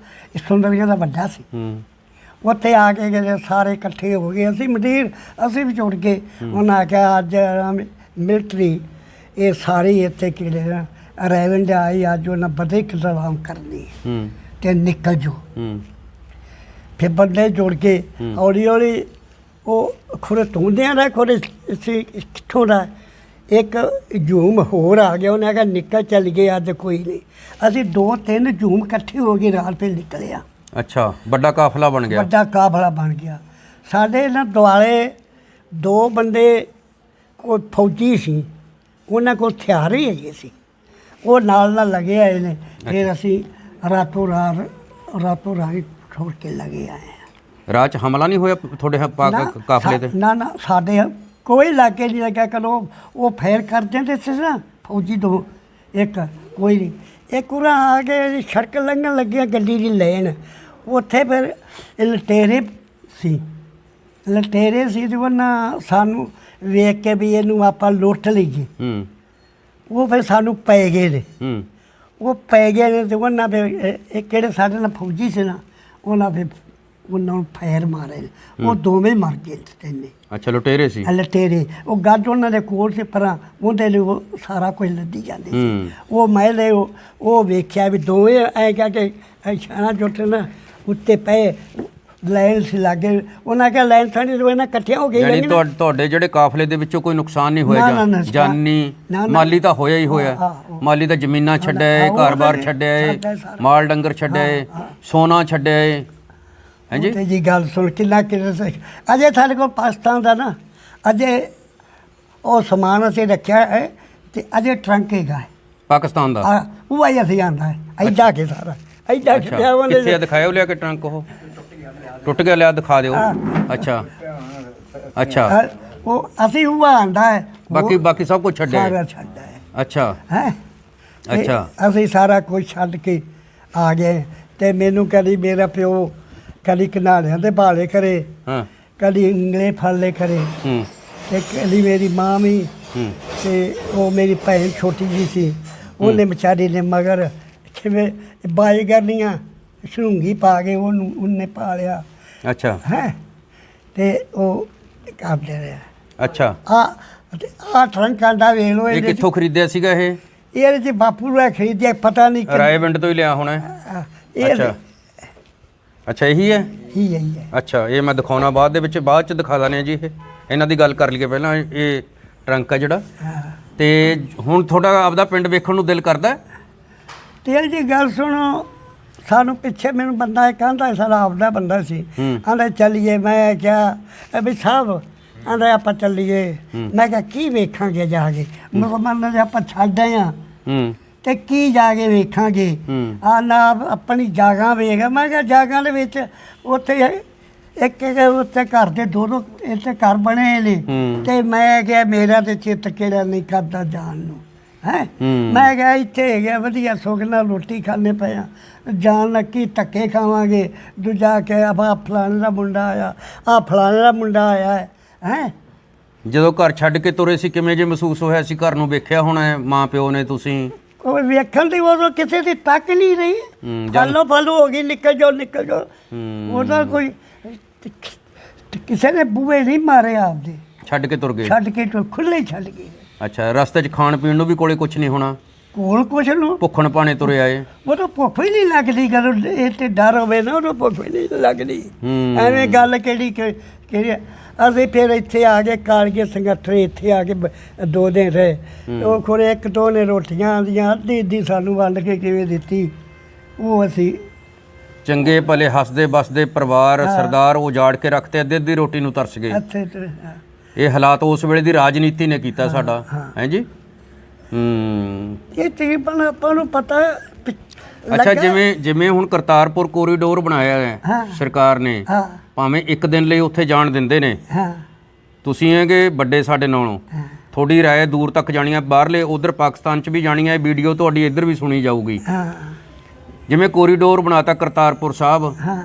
ਸੁੰਦਰੀਆਂ ਦਾ ਵੱਡਾ ਸੀ। ਹੂੰ। ਉੱਥੇ ਆ ਕੇ ਗਏ ਸਾਰੇ ਇਕੱਠੇ ਹੋ ਗਏ ਅਸੀਂ ਮਡੀਰ ਅਸੀਂ ਵੀ ਜੁੜ ਗਏ। ਉਹਨਾਂ ਆਖਿਆ ਅੱਜ ਮਿਲਟਰੀ ਇਹ ਸਾਰੇ ਇੱਥੇ ਕਿਹੜੇ ਰੈਵੈਂਡ ਆਈ ਅੱਜ ਉਹਨਾਂ ਬੜੇ ਕਿਸਮ ਕਰਨੀ ਹੂੰ। ਤੇ ਨਿਕਲ ਜੋ। ਹੂੰ। ਫਿਰ ਬੰਦੇ ਜੁੜ ਕੇ। ਹੌਲੀ ਹੌਲੀ ਉਹ ਖੁਰੇ ਤੁੰਦਿਆਂ ਦਾ ਖੁਰੇ ਸੀ ਕਿੱਥੋਂ ਦਾ ਇੱਕ ਜੂਮ ਹੋਰ ਆ ਗਿਆ ਉਹਨੇ ਕਿਹਾ ਨਿਕਲ ਚੱਲ ਗਏ ਅੱਜ ਕੋਈ ਨਹੀਂ। ਅਸੀਂ ਦੋ ਤਿੰਨ ਜੂਮ ਇਕੱਠੇ ਹੋ ਕੇ ਰਾਤ ਤੇ ਨਿਕਲੇ ਆ ਅੱਛਾ ਵੱਡਾ ਕਾਫਲਾ ਬਣ ਗਿਆ। ਵੱਡਾ ਕਾਫਲਾ ਬਣ ਗਿਆ। ਸਾਡੇ ਨਾ ਦੁਆਲੇ ਦੋ ਬੰਦੇ ਕੋਈ ਫੌਜੀ ਸੀ ਉਹਨਾਂ ਕੋਲ ਹਥਿਆਰ ਹੀ ਹੈਗੇ ਸੀ। ਉਹ ਨਾਲ ਨਾਲ ਲੱਗੇ ਆਏ ਨੇ। ਫਿਰ ਅਸੀਂ ਰਾਤੋਂ ਰਾਤ ਰਾਤੋਂ ਰਾਤ ਛੋੜ ਕੇ ਲੱਗੇ ਆਏ 'ਚ ਹਮਲਾ ਨਹੀਂ ਹੋਇਆ ਤੁਹਾਡੇ ਹ- ਪਾ- ਨਾ, ਕਾਫਲੇ ਤੇ? ਨਾ ਨਾ ਸਾਡੇ ਕੋਈ ਲਾਗੇ ਨਹੀਂ ਲੱਗਾ ਕਦੋਂ। ਉਹ ਫੇਰ ਕਰ ਦਿੰਦੇ ਸੀ ਨਾ ਫੌਜੀ ਦੋ ਇੱਕ ਕੋਈ ਨਹੀਂ। ਇੱਕ ਉਰਾ ਆ ਕੇ ਸੜਕ ਲੰਘਣ ਲੱਗਿਆ ਗੱਡੀ ਦੀ ਲੈਣ ਉੱਥੇ ਫਿਰ ਲਟੇਰੇ ਸੀ। ਲਟੇਰੇ ਸੀ ਤੇ ਉਹਨਾਂ ਸਾਨੂੰ ਵੇਖ ਕੇ ਵੀ ਇਹਨੂੰ ਆਪਾਂ ਲੁੱਟ ਲਈਏ। ਹੂੰ। ਉਹ ਫਿਰ ਸਾਨੂੰ ਪੈ ਗਏ ਨੇ। ਹੂੰ। ਉਹ ਪੈ ਗਏ ਨੇ ਤੇ ਉਹਨਾਂ ਫਿਰ ਇਹ ਕਿਹੜੇ ਸਾਡੇ ਨਾਲ ਫੌਜੀ ਸੀ ਨਾ ਉਹਨਾਂ ਫਿਰ ਉਹਨਾਂ ਨੂੰ ਫੈਰ ਮਾਰੇ ਨੇ। ਉਹ ਦੋਵੇਂ ਮਰ ਗਏ ਤੈਨੇ ਅੱਛਾ ਲੁਟੇਰੇ ਸੀ ਲਟੇਰੇ ਉਹ ਗੱਡ ਉਹਨਾਂ ਦੇ ਕੋਲ ਸੀ ਪਰਾਂ ਉਹਦੇ ਲਈ ਉਹ ਸਾਰਾ ਕੁਝ ਲੱਦੀ ਜਾਂਦੀ ਸੀ ਉਹ ਮਹਿਲੇ ਉਹ ਉਹ ਵੇਖਿਆ ਵੀ ਦੋਵੇਂ ਐ ਕਹਿ ਕੇ ਛਾਣਾ ਜੁੱਟ ਨਾ ਉੱਤੇ ਪਏ ਲਾਈਨ ਸੀ ਲੱਗੇ ਉਹਨਾਂ ਕਿਹਾ ਲਾਈਨ ਸਾਡੀ ਦੋਵੇਂ ਨਾ ਇਕੱਠੀਆਂ ਹੋ ਗਈਆਂ ਯਾਨੀ ਨੇ। ਤੁਹਾ- ਤੁਹਾਡੇ ਜਿਹੜੇ ਕਾਫਲੇ ਦੇ ਵਿੱਚੋਂ ਕੋਈ ਨੁਕਸਾਨ ਨਹੀਂ ਹੋਇਆ ਨਾ, ਨਾ, ਜਾਂ- ਜਾਨੀ ਨਾ, ਨਾ। ਮਾਲੀ ਤਾਂ ਹੋਇਆ ਹੀ ਹਾਂ, ਹੋਇਆ ਹਾਂ। ਮਾਲੀ ਤਾਂ ਜ਼ਮੀਨਾਂ ਛੱਡਿਆ ਏ ਹਾਂ, ਉਹ ਘਰ-ਬਾਰ ਛੱਡਿਆ ਏ ਛੱਡਿਆ ਸਾਰਾ। ਮਾਲ ਡੰਗਰ ਛੱਡਿਆ ਏ ਸੋਨਾ ਛੱਡਿਆ ਏ ਹਾਂਜੀ? ਤੇ ਜੀ ਗੱਲ ਸੁਣ ਕਿੰਨਾ ਕਿੰਨਾ ਸੇ ਅਜੇ ਸਾਡੇ ਕੋਲ ਪਾਕਿਸਤਾਨ ਦਾ ਨਾ ਅਜੇ ਉਹ ਸਮਾਨ ਅਸੀਂ ਰੱਖਿਆ ਹੈ ਤੇ ਅਜੇ ਟਰੰਕ ਹੈਗਾ ਹੈ। ਪਾਕਿਸਤਾਨ ਦਾ? ਉਹ ਆਈ ਅਸੀਂ ਆਂਦਾ ਹੈ। ਐਡਾ ਕੇ ਸਾਰਾ ਐਡਾ ਕਿ ਪਿਆ ਵਾਲੇ ਕਿੱਥੇ ਆ ਦਿਖਾਇਓ ਲਿਆ ਕੇ ਟਰੰਕ ਉਹ? ਟੁੱਟ ਗਿਆ ਲਿਆ ਦਿਖਾ ਦਿਓ। ਅੱਛਾ। ਅੱਛਾ। ਹਾਂ, ਉਹ ਅਸੀਂ ਉਹ ਆਂਦਾ ਹੈ। ਉਹ ਬਾਕੀ ਬਾਕੀ ਸਭ ਕੁਝ। ਸਾਰਾ ਛੱਡਿਆ ਹੈ। ਅੱਛਾ। ਹੈ? ਅੱਛਾ। ਅਸੀਂ ਸਾਰਾ ਕੁਝ ਛੱਡ ਕੇ ਆ ਗਏ ਤੇ ਮੈਨੂੰ ਕਦੀ ਮੇਰਾ ਪਿਓ ਕਦੀ ਕਿਨਾਰਿਆਂ ਤੇ ਭਾਲੇ ਕਰੇ। ਹਾਂ। ਕਦੀ ਇੰਗਲੇ ਫੜਲੇ ਕਰੇ। ਹੂੰ। ਤੇ ਕਦੀ ਮੇਰੀ ਮਾਂ ਵੀ ਹੂੰ। ਤੇ ਉਹ ਮੇਰੀ ਭੈਣ ਛੋਟੀ ਜੀ ਸੀ। ਉਹਨੇ ਵਿਚਾਰੀ ਨੇ ਮਗਰ ਕਿਵੇਂ ਬਾਈ ਕਰਨੀਆਂ ਸ਼ਰੂੰਗੀ ਪਾ ਕੇ ਉਹਨੂੰ ਉਹਨੇ ਪਾਲਿਆ। ਅੱਛਾ। ਹੈ? ਤੇ ਉਹ ਕਰਦੇ ਰਿਹਾ। ਅੱਛਾ। ਆ ਤੇ ਆ ਟਰੰਕਾਂ ਦਾ ਵੇਖ ਲੋ ਇਹ ਕਿੱਥੋਂ ਖਰੀਦਿਆ ਸੀਗਾ ਇਹ? ਇਹਦੇ ਚ ਬਾਪੂ ਨੇ ਖਰੀਦਿਆ ਪਤਾ ਨਹੀਂ ਕਿ ਰਾਏ ਪਿੰਡ ਤੋਂ ਹੀ ਲਿਆ ਹੋਣਾ। ਇਹ ਅੱਛਾ। ਅੱਛਾ ਇਹੀ ਹੈ? ਹੀ ਹੈ ਹੀ ਹੈ। ਅੱਛਾ ਇਹ ਮੈਂ ਦਿਖਾਉਣਾ ਬਾਅਦ ਦੇ ਵਿੱਚ ਬਾਅਦ ਚ ਦਿਖਾ ਦਾਨੇ ਜੀ ਇਹ। ਇਹਨਾਂ ਦੀ ਗੱਲ ਕਰ ਲਈਏ ਪਹਿਲਾਂ ਇਹ ਟਰੰਕ ਆ ਜਿਹੜਾ। ਹਾਂ। ਤੇ ਹੁਣ ਤੁਹਾਡਾ ਆਪਦਾ ਪਿੰਡ ਵੇਖਣ ਨੂੰ ਦਿਲ ਕਰਦਾ? ਹੈ? ਤੇਲ ਜੀ ਗੱਲ ਸੁਣੋ ਸਾਨੂੰ ਪਿੱਛੇ ਮੈਨੂੰ ਬੰਦਾ ਇੱਕ ਕਹਿੰਦਾ ਸਾਡਾ ਆਪਦਾ ਬੰਦਾ ਸੀ। ਹੂੰ। ਆਂਦਾ ਚੱਲੀਏ ਮੈਂ ਕਿਹਾ "ਇਹ ਵੀ ਸਾਹਿਬ ਆਂਦਾ ਆਪਾਂ ਚੱਲੀਏ। ਮੈਂ ਕਿਹਾ ਕੀ ਵੇਖਾਂਗੇ ਜਾ ਕੇ? ਮੁਸਲਮਾਨਾਂ ਦੇ ਆਪਾਂ ਛੱਡ ਆਏ ਆ ਹੂੰ। ਤੇ ਕੀ ਜਾ ਕੇ ਵੇਖਾਂਗੇ? ਆ ਨਾ ਆਪਣੀ ਜਾਗਾ ਵੇਖ। ਮੈਂ ਕਿਹਾ ਜਾਗਾ ਦੇ ਵਿੱਚ ਉੱਥੇ ਇੱਕ ਇੱਕ ਉੱਤੇ ਘਰ ਦੇ ਦੋ ਦੋ ਇੱਥੇ ਘਰ ਬਣੇ ਨੇ। ਤੇ ਮੈਂ ਕਿਹਾ ਮੇਰਾ ਤੇ ਚਿੱਤ ਕਿਹੜਾ ਨਹੀਂ ਕਰਦਾ ਜਾਣ ਨੂੰ। ਹੈ। ਮੈਂ ਕਿਹਾ ਇੱਥੇ ਹੈਗਾ ਵਧੀਆ ਸੁੱਖ ਨਾਲ ਰੋਟੀ ਖਾਣੇ ਪਿਆ ਜਾਣ ਲੱਗੀ ਧੱਕੇ ਖਾਵਾਂਗੇ? ਦੂਜਾ ਕਿ ਆ ਫਲਾਣੇ ਦਾ ਮੁੰਡਾ ਆਇਆ। ਆ ਫਲਾਣੇ ਦਾ ਮੁੰਡਾ ਆਇਆ ਹੈ। ਹੈ? ਜਦੋਂ ਘਰ ਛੱਡ ਕੇ ਤੁਰੇ ਸੀ ਕਿਵੇਂ ਜੇ ਮਹਿਸੂਸ ਹੋਇਆ ਸੀ? ਘਰ ਨੂੰ ਵੇਖਿਆ ਹੋਣਾ ਮਾਂ ਪਿਓ ਨੇ ਤੁਸੀਂ? ਕੋਈ ਵੇਖਣ ਦੀ ਉਦੋਂ ਕਿਸੇ ਦੀ ਤੱਕ ਨਹੀਂ ਰਹੀ। ਫਾਲੋ ਫਾਲੋ ਹੋ ਗਈ ਨਿਕਲ ਜਾਓ ਨਿਕਲ ਜਾਓ। ਉਹਦਾ ਕੋਈ ਕਿਸੇ ਨੇ ਬੂਹੇ ਨਹੀਂ ਮਾਰੇ ਆਪਦੇ। ਛੱਡ ਕੇ ਤੁਰ ਗਏ? ਛੱਡ ਕੇ ਖੁੱਲੇ ਛੱਡ ਗਏ। ਅੱਛਾ ਰਸਤੇ 'ਚ ਖਾਣ ਪੀਣ ਨੂੰ ਵੀ ਕੋਲੇ ਕੁਝ ਨਹੀਂ ਹੋਣਾ? ਕੋਲ ਕੁਛ ਨੂੰ। ਭੁੱਖਣ ਪਾਣੇ ਤੁਰੇ ਆਏ। ਉਹ ਤਾਂ ਭੁੱਖ ਹੀ ਨਹੀਂ ਲੱਗਦੀ ਜਦੋਂ ਇਹ ਤੇ ਡਰ ਹੋਵੇ ਨਾ ਉਹ ਭੁੱਖ ਹੀ ਨਹੀਂ ਲੱਗਦੀ। ਐਵੇਂ ਗੱਲ ਕਿਹੜੀ ਕਿਹੜੀ? ਅਸੀਂ ਫਿਰ ਇੱਥੇ ਆ ਗਏ ਕਾਲਗੇ ਸੰਗਠਰੇ ਇੱਥੇ ਆ ਕੇ ਬ- ਦੋ ਦਿਨ ਰਹੇ। ਉਹ ਖੋਰੇ ਇੱਕ ਦੋ ਨੇ ਰੋਟੀਆਂ ਆਂਦੀਆਂ ਅੱਧੀ ਅੱਧੀ ਸਾਨੂੰ ਵੰਡ ਕੇ ਕਿਵੇਂ ਦਿੱਤੀ ਉਹ ਅਸੀਂ ਚੰਗੇ ਭਲੇ ਹੱਸਦੇ ਬਸਦੇ ਪਰਿਵਾਰ ਸਰਦਾਰ ਉਜਾੜ ਕੇ ਰੱਖਤੇ ਅੱਧੇ ਅੱਧੀ ਰੋਟੀ ਨੂੰ ਤਰਸ ਗਏ। ਇੱਥੇ ਤੇ ਹਾਂ। ਇਹ ਹਾਲਾਤ ਉਸ ਵੇਲੇ ਦੀ ਰਾਜਨੀਤੀ ਨੇ ਕੀਤਾ ਸਾਡਾ ਹੈ ਜੀ? ਹੂੰ। ਇਹ ਤਕਰੀਬਨ ਆਪਾਂ ਨੂੰ ਪਤਾ ਪਿ- ਅੱਛਾ ਲੱਗਾ- ਜਿਵੇਂ ਜਿਵੇਂ ਹੁਣ ਕਰਤਾਰਪੁਰ ਕੋਰੀਡੋਰ ਬਣਾਇਆ ਹੈ ਹਾਂ। ਸਰਕਾਰ ਨੇ ਹਾਂ। ਭਾਵੇਂ ਇੱਕ ਦਿਨ ਲਈ ਉੱਥੇ ਜਾਣ ਦਿੰਦੇ ਨੇ। ਹਾਂ। ਤੁਸੀਂ ਹੈਗੇ ਵੱਡੇ ਸਾਡੇ ਨਾਲੋਂ। ਤੁਹਾਡੀ ਰਾਏ ਦੂਰ ਤੱਕ ਜਾਣੀ ਹੈ ਬਾਹਰਲੇ ਉਧਰ ਪਾਕਿਸਤਾਨ 'ਚ ਵੀ ਜਾਣੀ ਹੈ ਇਹ ਵੀਡੀਓ ਤੁਹਾਡੀ ਇੱਧਰ ਵੀ ਸੁਣੀ ਜਾਊਗੀ। ਹਾਂ। ਜਿਵੇਂ ਕੋਰੀਡੋਰ ਬਣਾਤਾ ਕਰਤਾਰਪੁਰ ਸਾਹਿਬ। ਹਾਂ।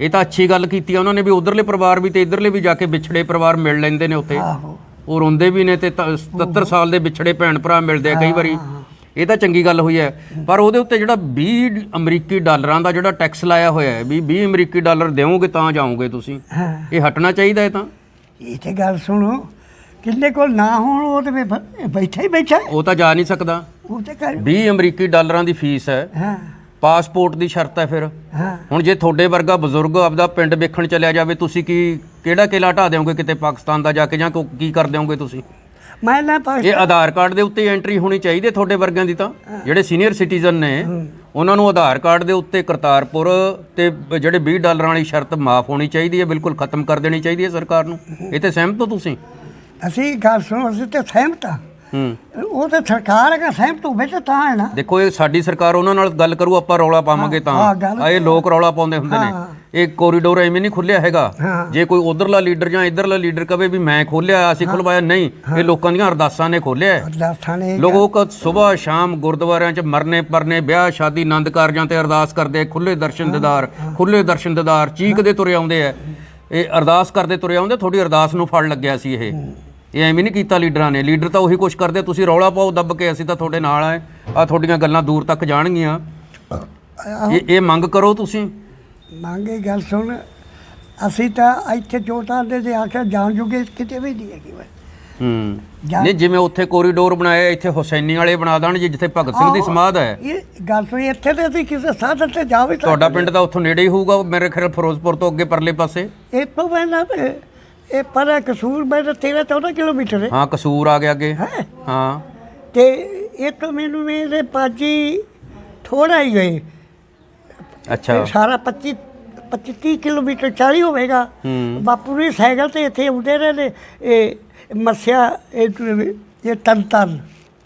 ਇਹ ਤਾਂ ਅੱਛੀ ਗੱਲ ਕੀਤੀ ਆ ਉਹਨਾਂ ਨੇ ਵੀ ਉਧਰਲੇ ਪਰਿਵਾਰ ਵੀ ਤੇ ਇਧਰਲੇ ਵੀ ਜਾ ਕੇ ਵਿਛੜੇ ਪਰਿਵਾਰ ਮਿਲ ਲੈਂਦੇ ਨੇ ਉੱਥੇ। ਆਹੋ। ਉਹ ਰੋਂਦੇ ਵੀ ਨੇ ਤ- 77 ਸਾਲ ਦੇ ਵਿਛੜੇ ਭੈਣ ਭਰਾ ਮਿਲਦੇ ਆ ਕਈ ਵਾਰੀ। ਇਹ ਤਾਂ ਚੰਗੀ ਗੱਲ ਹੋਈ ਹੈ। ਪਰ ਉਹਦੇ ਉੱਤੇ ਜਿਹੜਾ 20 ਅਮਰੀਕੀ ਡਾਲਰਾਂ ਦਾ ਜਿਹੜਾ ਟੈਕਸ ਲਾਇਆ ਹੋਇਆ ਹੈ ਵੀ 20 ਅਮਰੀਕੀ ਡਾਲਰ ਦੇਵੋਗੇ ਤਾਂ ਜਾਓਗੇ ਤੁਸੀਂ। ਇਹ ਹਟਣਾ ਚਾਹੀਦਾ ਹੈ ਤਾਂ। ਇਹ ਤੇ ਗੱਲ ਸੁਣੋ ਕਿੰਨੇ ਕੋਲ ਨਾ ਹੋਣ ਉਹ ਤੇ ਬੈ- ਬੈਠਾ ਹੀ ਬੈਠਾ ਉਹ ਤਾਂ ਜਾ ਨਹੀਂ ਸਕਦਾ। ਉਹ ਤੇ ਕਰ 20 ਅਮਰੀਕੀ ਡਾਲਰਾਂ ਦੀ ਫੀਸ ਹੈ। ਹਾਂ। ਪਾਸਪੋਰਟ ਦੀ ਸ਼ਰਤ ਹੈ ਫਿਰ। ਹਾਂ। ਹੁਣ ਜੇ ਤੁਹਾਡੇ ਵਰਗਾ ਬਜ਼ੁਰਗ ਆਪਦਾ ਪਿੰਡ ਵੇਖਣ ਚਲਿਆ ਜਾਵੇ ਤੁਸੀਂ ਕੀ ਕਿਹੜਾ ਕਿਲਾ ਢਾ ਦਿਓਗੇ ਕਿਤੇ ਪਾਕਿਸਤਾਨ ਦਾ ਜਾ ਕੇ ਜਾਂ ਕੋ- ਕੀ ਕਰ ਦਿਓਗੇ ਤੁਸੀਂ? ਮੈਂ ਨਾ ਪਾਸ ਇਹ ਆਧਾਰ ਕਾਰਡ ਦੇ ਉੱਤੇ ਐਂਟਰੀ ਹੋਣੀ ਚਾਹੀਦੀ ਹੈ ਤੁਹਾਡੇ ਵਰਗਿਆਂ ਦੀ ਤਾਂ। ਜਿਹੜੇ ਸੀਨੀਅਰ ਸਿਟੀਜ਼ਨ ਨੇ ਉਹਨਾਂ ਨੂੰ ਆਧਾਰ ਕਾਰਡ ਦੇ ਉੱਤੇ ਕਰਤਾਰਪੁਰ ਤੇ ਬ- ਜਿਹੜੇ 20 ਡਾਲਰਾਂ ਵਾਲੀ ਸ਼ਰਤ ਮਾਫ ਹੋਣੀ ਚਾਹੀਦੀ ਹੈ ਬਿਲਕੁਲ ਖਤਮ ਕਰ ਦੇਣੀ ਚਾਹੀਦੀ ਹੈ ਸਰਕਾਰ ਨੂੰ। ਇਹ ਤੇ ਸਹਿਮਤ ਹੋ ਤੁਸੀਂ? ਅਸੀਂ ਗੱਲ ਸੁਣੋ ਅਸੀਂ ਤੇ ਸਹਿਮਤ ਹੂੰ। ਉਹ ਤੇ ਸਰਕਾਰ ਸਹਿਮਤ ਹੋਵੇ ਤਾਂ ਤਾਂ ਹੈ ਨਾ। ਦੇਖੋ ਇਹ ਸਾਡੀ ਸਰਕਾਰ ਉਹਨਾਂ ਨਾਲ ਗੱਲ ਕਰੂ ਆਪਾਂ ਰੌਲਾ ਪਾਵਾਂਗੇ ਤਾਂ। ਇਹ ਲੋਕ ਰੌਲਾ ਪਾਉਂਦੇ ਹੁੰਦੇ ਨੇ। ਇਹ ਕੋਰੀਡੋਰ ਐਵੇਂ ਨਹੀਂ ਖੁੱਲਿਆ ਹੈਗਾ। ਜੇ ਕੋਈ ਉਧਰਲਾ ਲੀਡਰ ਜਾਂ ਇਧਰਲਾ ਲੀਡਰ ਕਵੇ ਵੀ ਮੈਂ ਖੋਲਿਆ ਅਸੀਂ ਖੁਲਵਾਇਆ ਨਹੀਂ ਇਹ ਲੋਕਾਂ ਦੀਆਂ ਅਰਦਾਸਾਂ ਨੇ ਖੋਲਿਆ। ਅਰਦਾਸਾਂ ਨੇ ਲੋਕ ਸਵੇਰ ਸ਼ਾਮ ਗੁਰਦੁਆਰਿਆਂ 'ਚ ਮਰਨੇ ਪਰਨੇ ਵਿਆਹ ਸ਼ਾਦੀ ਆਨੰਦ ਕਾਰਜਾਂ ਤੇ ਅਰਦਾਸ ਕਰਦੇ ਖੁੱਲੇ ਦਰਸ਼ਨ ਦਿਦਾਰ ਖੁੱਲੇ ਦਰਸ਼ਨ ਦਿਦਾਰ ਚੀਕਦੇ ਤੁਰੇ ਆਉਂਦੇ ਆ। ਇਹ ਅਰਦਾਸ ਕਰਦੇ ਤੁਰੇ ਆਉਂਦੇ ਤੁਹਾਡੀ ਅਰਦਾਸ ਨੂੰ ਫੜ ਲੱਗਿਆ ਸੀ ਇਹ। ਇਹ ਐਵੇਂ ਨਹੀਂ ਕੀਤਾ ਲੀਡਰਾਂ ਨੇ। ਲੀਡਰ ਤਾਂ ਉਹੀ ਕੁਛ ਕਰਦੇ ਤੁਸੀਂ ਰੌਲਾ ਪਾਓ ਦੱਬ ਕੇ ਅਸੀਂ ਤਾਂ ਤੁਹਾਡੇ ਨਾਲ ਆ। ਆ ਤੁਹਾਡੀਆਂ ਗੱਲਾਂ ਦੂਰ ਤੱਕ ਜਾਣਗੀਆਂ। ਇਹ ਇਹ ਮੰਗ ਕਰੋ ਤੁਸੀਂ। ਮੰਗੇ ਗੱਲ ਸੁਣ। ਅਸੀਂ ਤਾਂ ਇੱਥੇ ਜੋਟਾਂ ਦੇ ਤੇ ਆਖਿਆ ਜਾਣ ਜੋਗੇ ਕਿਤੇ ਵੀ ਨਹੀਂ ਹੈਗੀ ਵੇ ਹੂੰ। ਜਾਂ- ਨਹੀਂ ਜਿਵੇਂ ਉੱਥੇ ਕੋਰੀਡੋਰ ਬਣਾਇਆ ਇੱਥੇ ਹੁਸੈਨੀ ਵਾਲੇ ਬਣਾ ਦੇਣ ਜੀ ਜਿੱਥੇ ਭਗਤ ਸਿੰਘ ਦੀ ਸਮਾਧ ਹੈ। ਇਹ ਗੱਲ ਸੁਣ ਇੱਥੇ ਤੇ ਅਸੀਂ ਕਿਸੇ ਸਾਧਨ ਤੇ ਜਾ ਵੀ ਤੁਹਾਡਾ ਪਿੰਡ ਤਾਂ ਉੱਥੋਂ ਨੇੜੇ ਹੀ ਹੋਊਗਾ ਮੇਰੇ ਖਿਆਲ ਫਿਰੋਜ਼ਪੁਰ ਤੋਂ ਅੱਗੇ ਪਰਲੇ ਪਾਸੇ। ਤੋਂ ਪਹਿਲਾਂ ਤੇ ਇਹ ਪਰ ਕਸੂਰ ਮੈਂ ਤਾਂ 13 14 ਕਿਲੋਮੀਟਰ ਹੈ। ਹਾਂ ਕਸੂਰ ਆ ਗਿਆ ਅੱਗੇ। ਹੈਂ? ਹਾਂ। ਤੇ ਇਹ ਤੋਂ ਮੈਨੂੰ ਮੇਰੇ ਪਾਜੀ ਥੋੜਾ ਹੀ ਗਏ ਅੱਛਾ। ਇਹ ਸਾਰਾ 25 25 30 ਕਿਲੋਮੀਟਰ 40 ਹੋਵੇਗਾ। ਹੂੰ। ਬਾਪੂ ਵੀ ਸਾਈਕਲ ਤੇ ਇੱਥੇ ਆਉਂਦੇ ਰਹੇ ਨੇ ਇਹ ਮੱਸਿਆ ਇਹ ਇਹ ਤਨ ਤਨ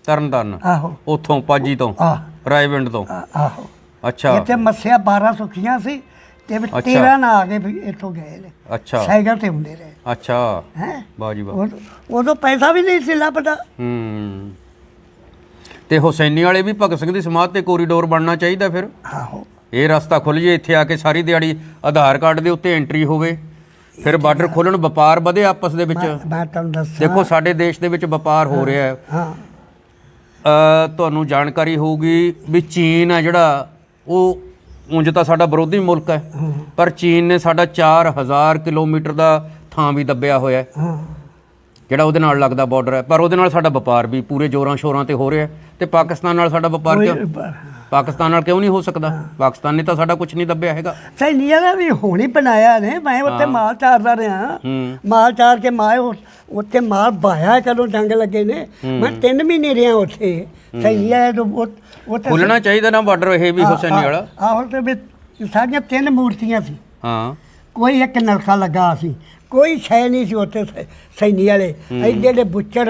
ਤਰਨ ਤਾਰਨ ਆਹੋ। ਉੱਥੋਂ ਪਾਜੀ ਤੋਂ? ਆ ਰਾਏਵਿੰਡ ਤੋਂ? ਆ- ਆਹੋ। ਅੱਛਾ। ਇੱਥੇ ਮੱਸਿਆ 12 ਸੁਖੀਆਂ ਸੀ। ਤੇ ਵੀ ਅੱਛਾ। 13 ਨਾ ਆ ਕੇ ਵੀ ਇੱਥੋਂ ਗਏ ਨੇ। ਅੱਛਾ। ਸਾਈਕਲ ਤੇ ਹੁੰਦੇ ਰਹੇ। ਅੱਛਾ। ਹੈ? ਬਾਜੀ ਵਾਹ। ਉਦੋਂ ਪੈਸਾ ਵੀ ਨਹੀਂ ਸੀ ਲੱਭਦਾ। ਹੂੰ। ਤੇ ਹੁਸੈਨੀ ਵਾਲੇ ਵੀ ਭਗਤ ਸਿੰਘ ਦੀ ਸਮਾਧ ਤੇ ਕੋਰੀਡੋਰ ਬਣਨਾ ਚਾਹੀਦਾ ਫਿਰ? ਆਹੋ। ਇਹ ਰਸਤਾ ਖੁੱਲ ਜੇ ਇੱਥੇ ਆ ਕੇ ਸਾਰੀ ਦਿਹਾੜੀ ਆਧਾਰ ਕਾਰਡ ਦੇ ਉੱਤੇ ਐਂਟਰੀ ਹੋਵੇ। ਫਿਰ ਬਾਰਡਰ ਖੋਲਣ ਵਪਾਰ ਵਧੇ ਆਪਸ ਦੇ ਵਿੱਚ। ਮੈਂ ਤੁਹਾਨੂੰ ਦੱਸਾਂ। ਦੇਖੋ ਸਾਡੇ ਦੇਸ਼ ਦੇ ਵਿੱਚ ਵਪਾਰ ਹੋ ਰਿਹਾ ਹੈ। ਹਾਂ। ਅ, ਤੁਹਾਨੂੰ ਜਾਣਕਾਰੀ ਹੋਊਗੀ ਵੀ ਚੀਨ ਹੈ ਜਿਹੜਾ ਉਹ ਉਂਝ ਤਾਂ ਸਾਡਾ ਵਿਰੋਧੀ ਮੁਲਕ ਹੈ। ਪਰ ਚੀਨ ਨੇ ਸਾਡਾ 4000 ਕਿਲੋਮੀਟਰ ਦਾ ਥਾਂ ਵੀ ਦੱਬਿਆ ਹੋਇਆ ਹੈ। ਜਿਹੜਾ ਉਹਦੇ ਨਾਲ ਲੱਗਦਾ ਬਾਰਡਰ ਹੈ। ਪਰ ਉਹਦੇ ਨਾਲ ਸਾਡਾ ਵਪਾਰ ਵੀ ਪੂਰੇ ਜ਼ੋਰਾਂ ਸ਼ੋਰਾਂ ਤੇ ਹੋ ਰਿਹਾ ਤੇ ਪਾਕਿਸਤਾਨ ਨਾਲ ਸਾਡਾ ਵਪਾਰ ਕਿਉਂ ਪਾਕਿਸਤਾਨ ਨਾਲ ਕਿਉਂ ਨਹੀਂ ਹੋ ਸਕਦਾ? ਪਾਕਿਸਤਾਨ ਨੇ ਤਾਂ ਸਾਡਾ ਕੁਝ ਨਹੀਂ ਦੱਬਿਆ ਹੈਗਾ। ਸੈਨੀਆਂ ਦਾ ਵੀ ਹੁਣ ਹੀ ਬਣਾਇਆ ਨੇ। ਮੈਂ ਉੱਥੇ ਮਾਲ ਚਾਰਦਾ ਰਿਹਾ। ਹੂੰ। ਮਾਲ ਚਾਰ ਕੇ ਮਾਏ ਉੱਥੇ ਮਾਲ ਬਾਇਆ ਕਦੋਂ ਜੰਗ ਲੱਗੇ ਨੇ। ਮੈਂ 3 ਮਹੀਨੇ ਰਿਹਾ ਉੱਥੇ। ਤੋਂ ਉਹ ਉੱਥੇ ਖੁੱਲਣਾ ਚਾਹੀਦਾ ਨਾ ਬਾਰਡਰ ਇਹ ਵੀ ਹੁਸੈਨੀ ਵਾਲਾ। ਆਹੋ ਤੇ ਵੀ ਸਾਡੀਆਂ ਤਿੰਨ ਮੂਰਤੀਆਂ ਸੀ। ਹਾਂ। ਕੋਈ ਇੱਕ ਨਲਕਾ ਲੱਗਾ ਸੀ। ਕੋਈ ਸ਼ੈ ਨਹੀਂ ਸੀ ਉੱਥੇ ਸੈਨੀ ਵਾਲੇ। ਐਡੇ ਜਿਹੜੇ ਬੁੱਚੜ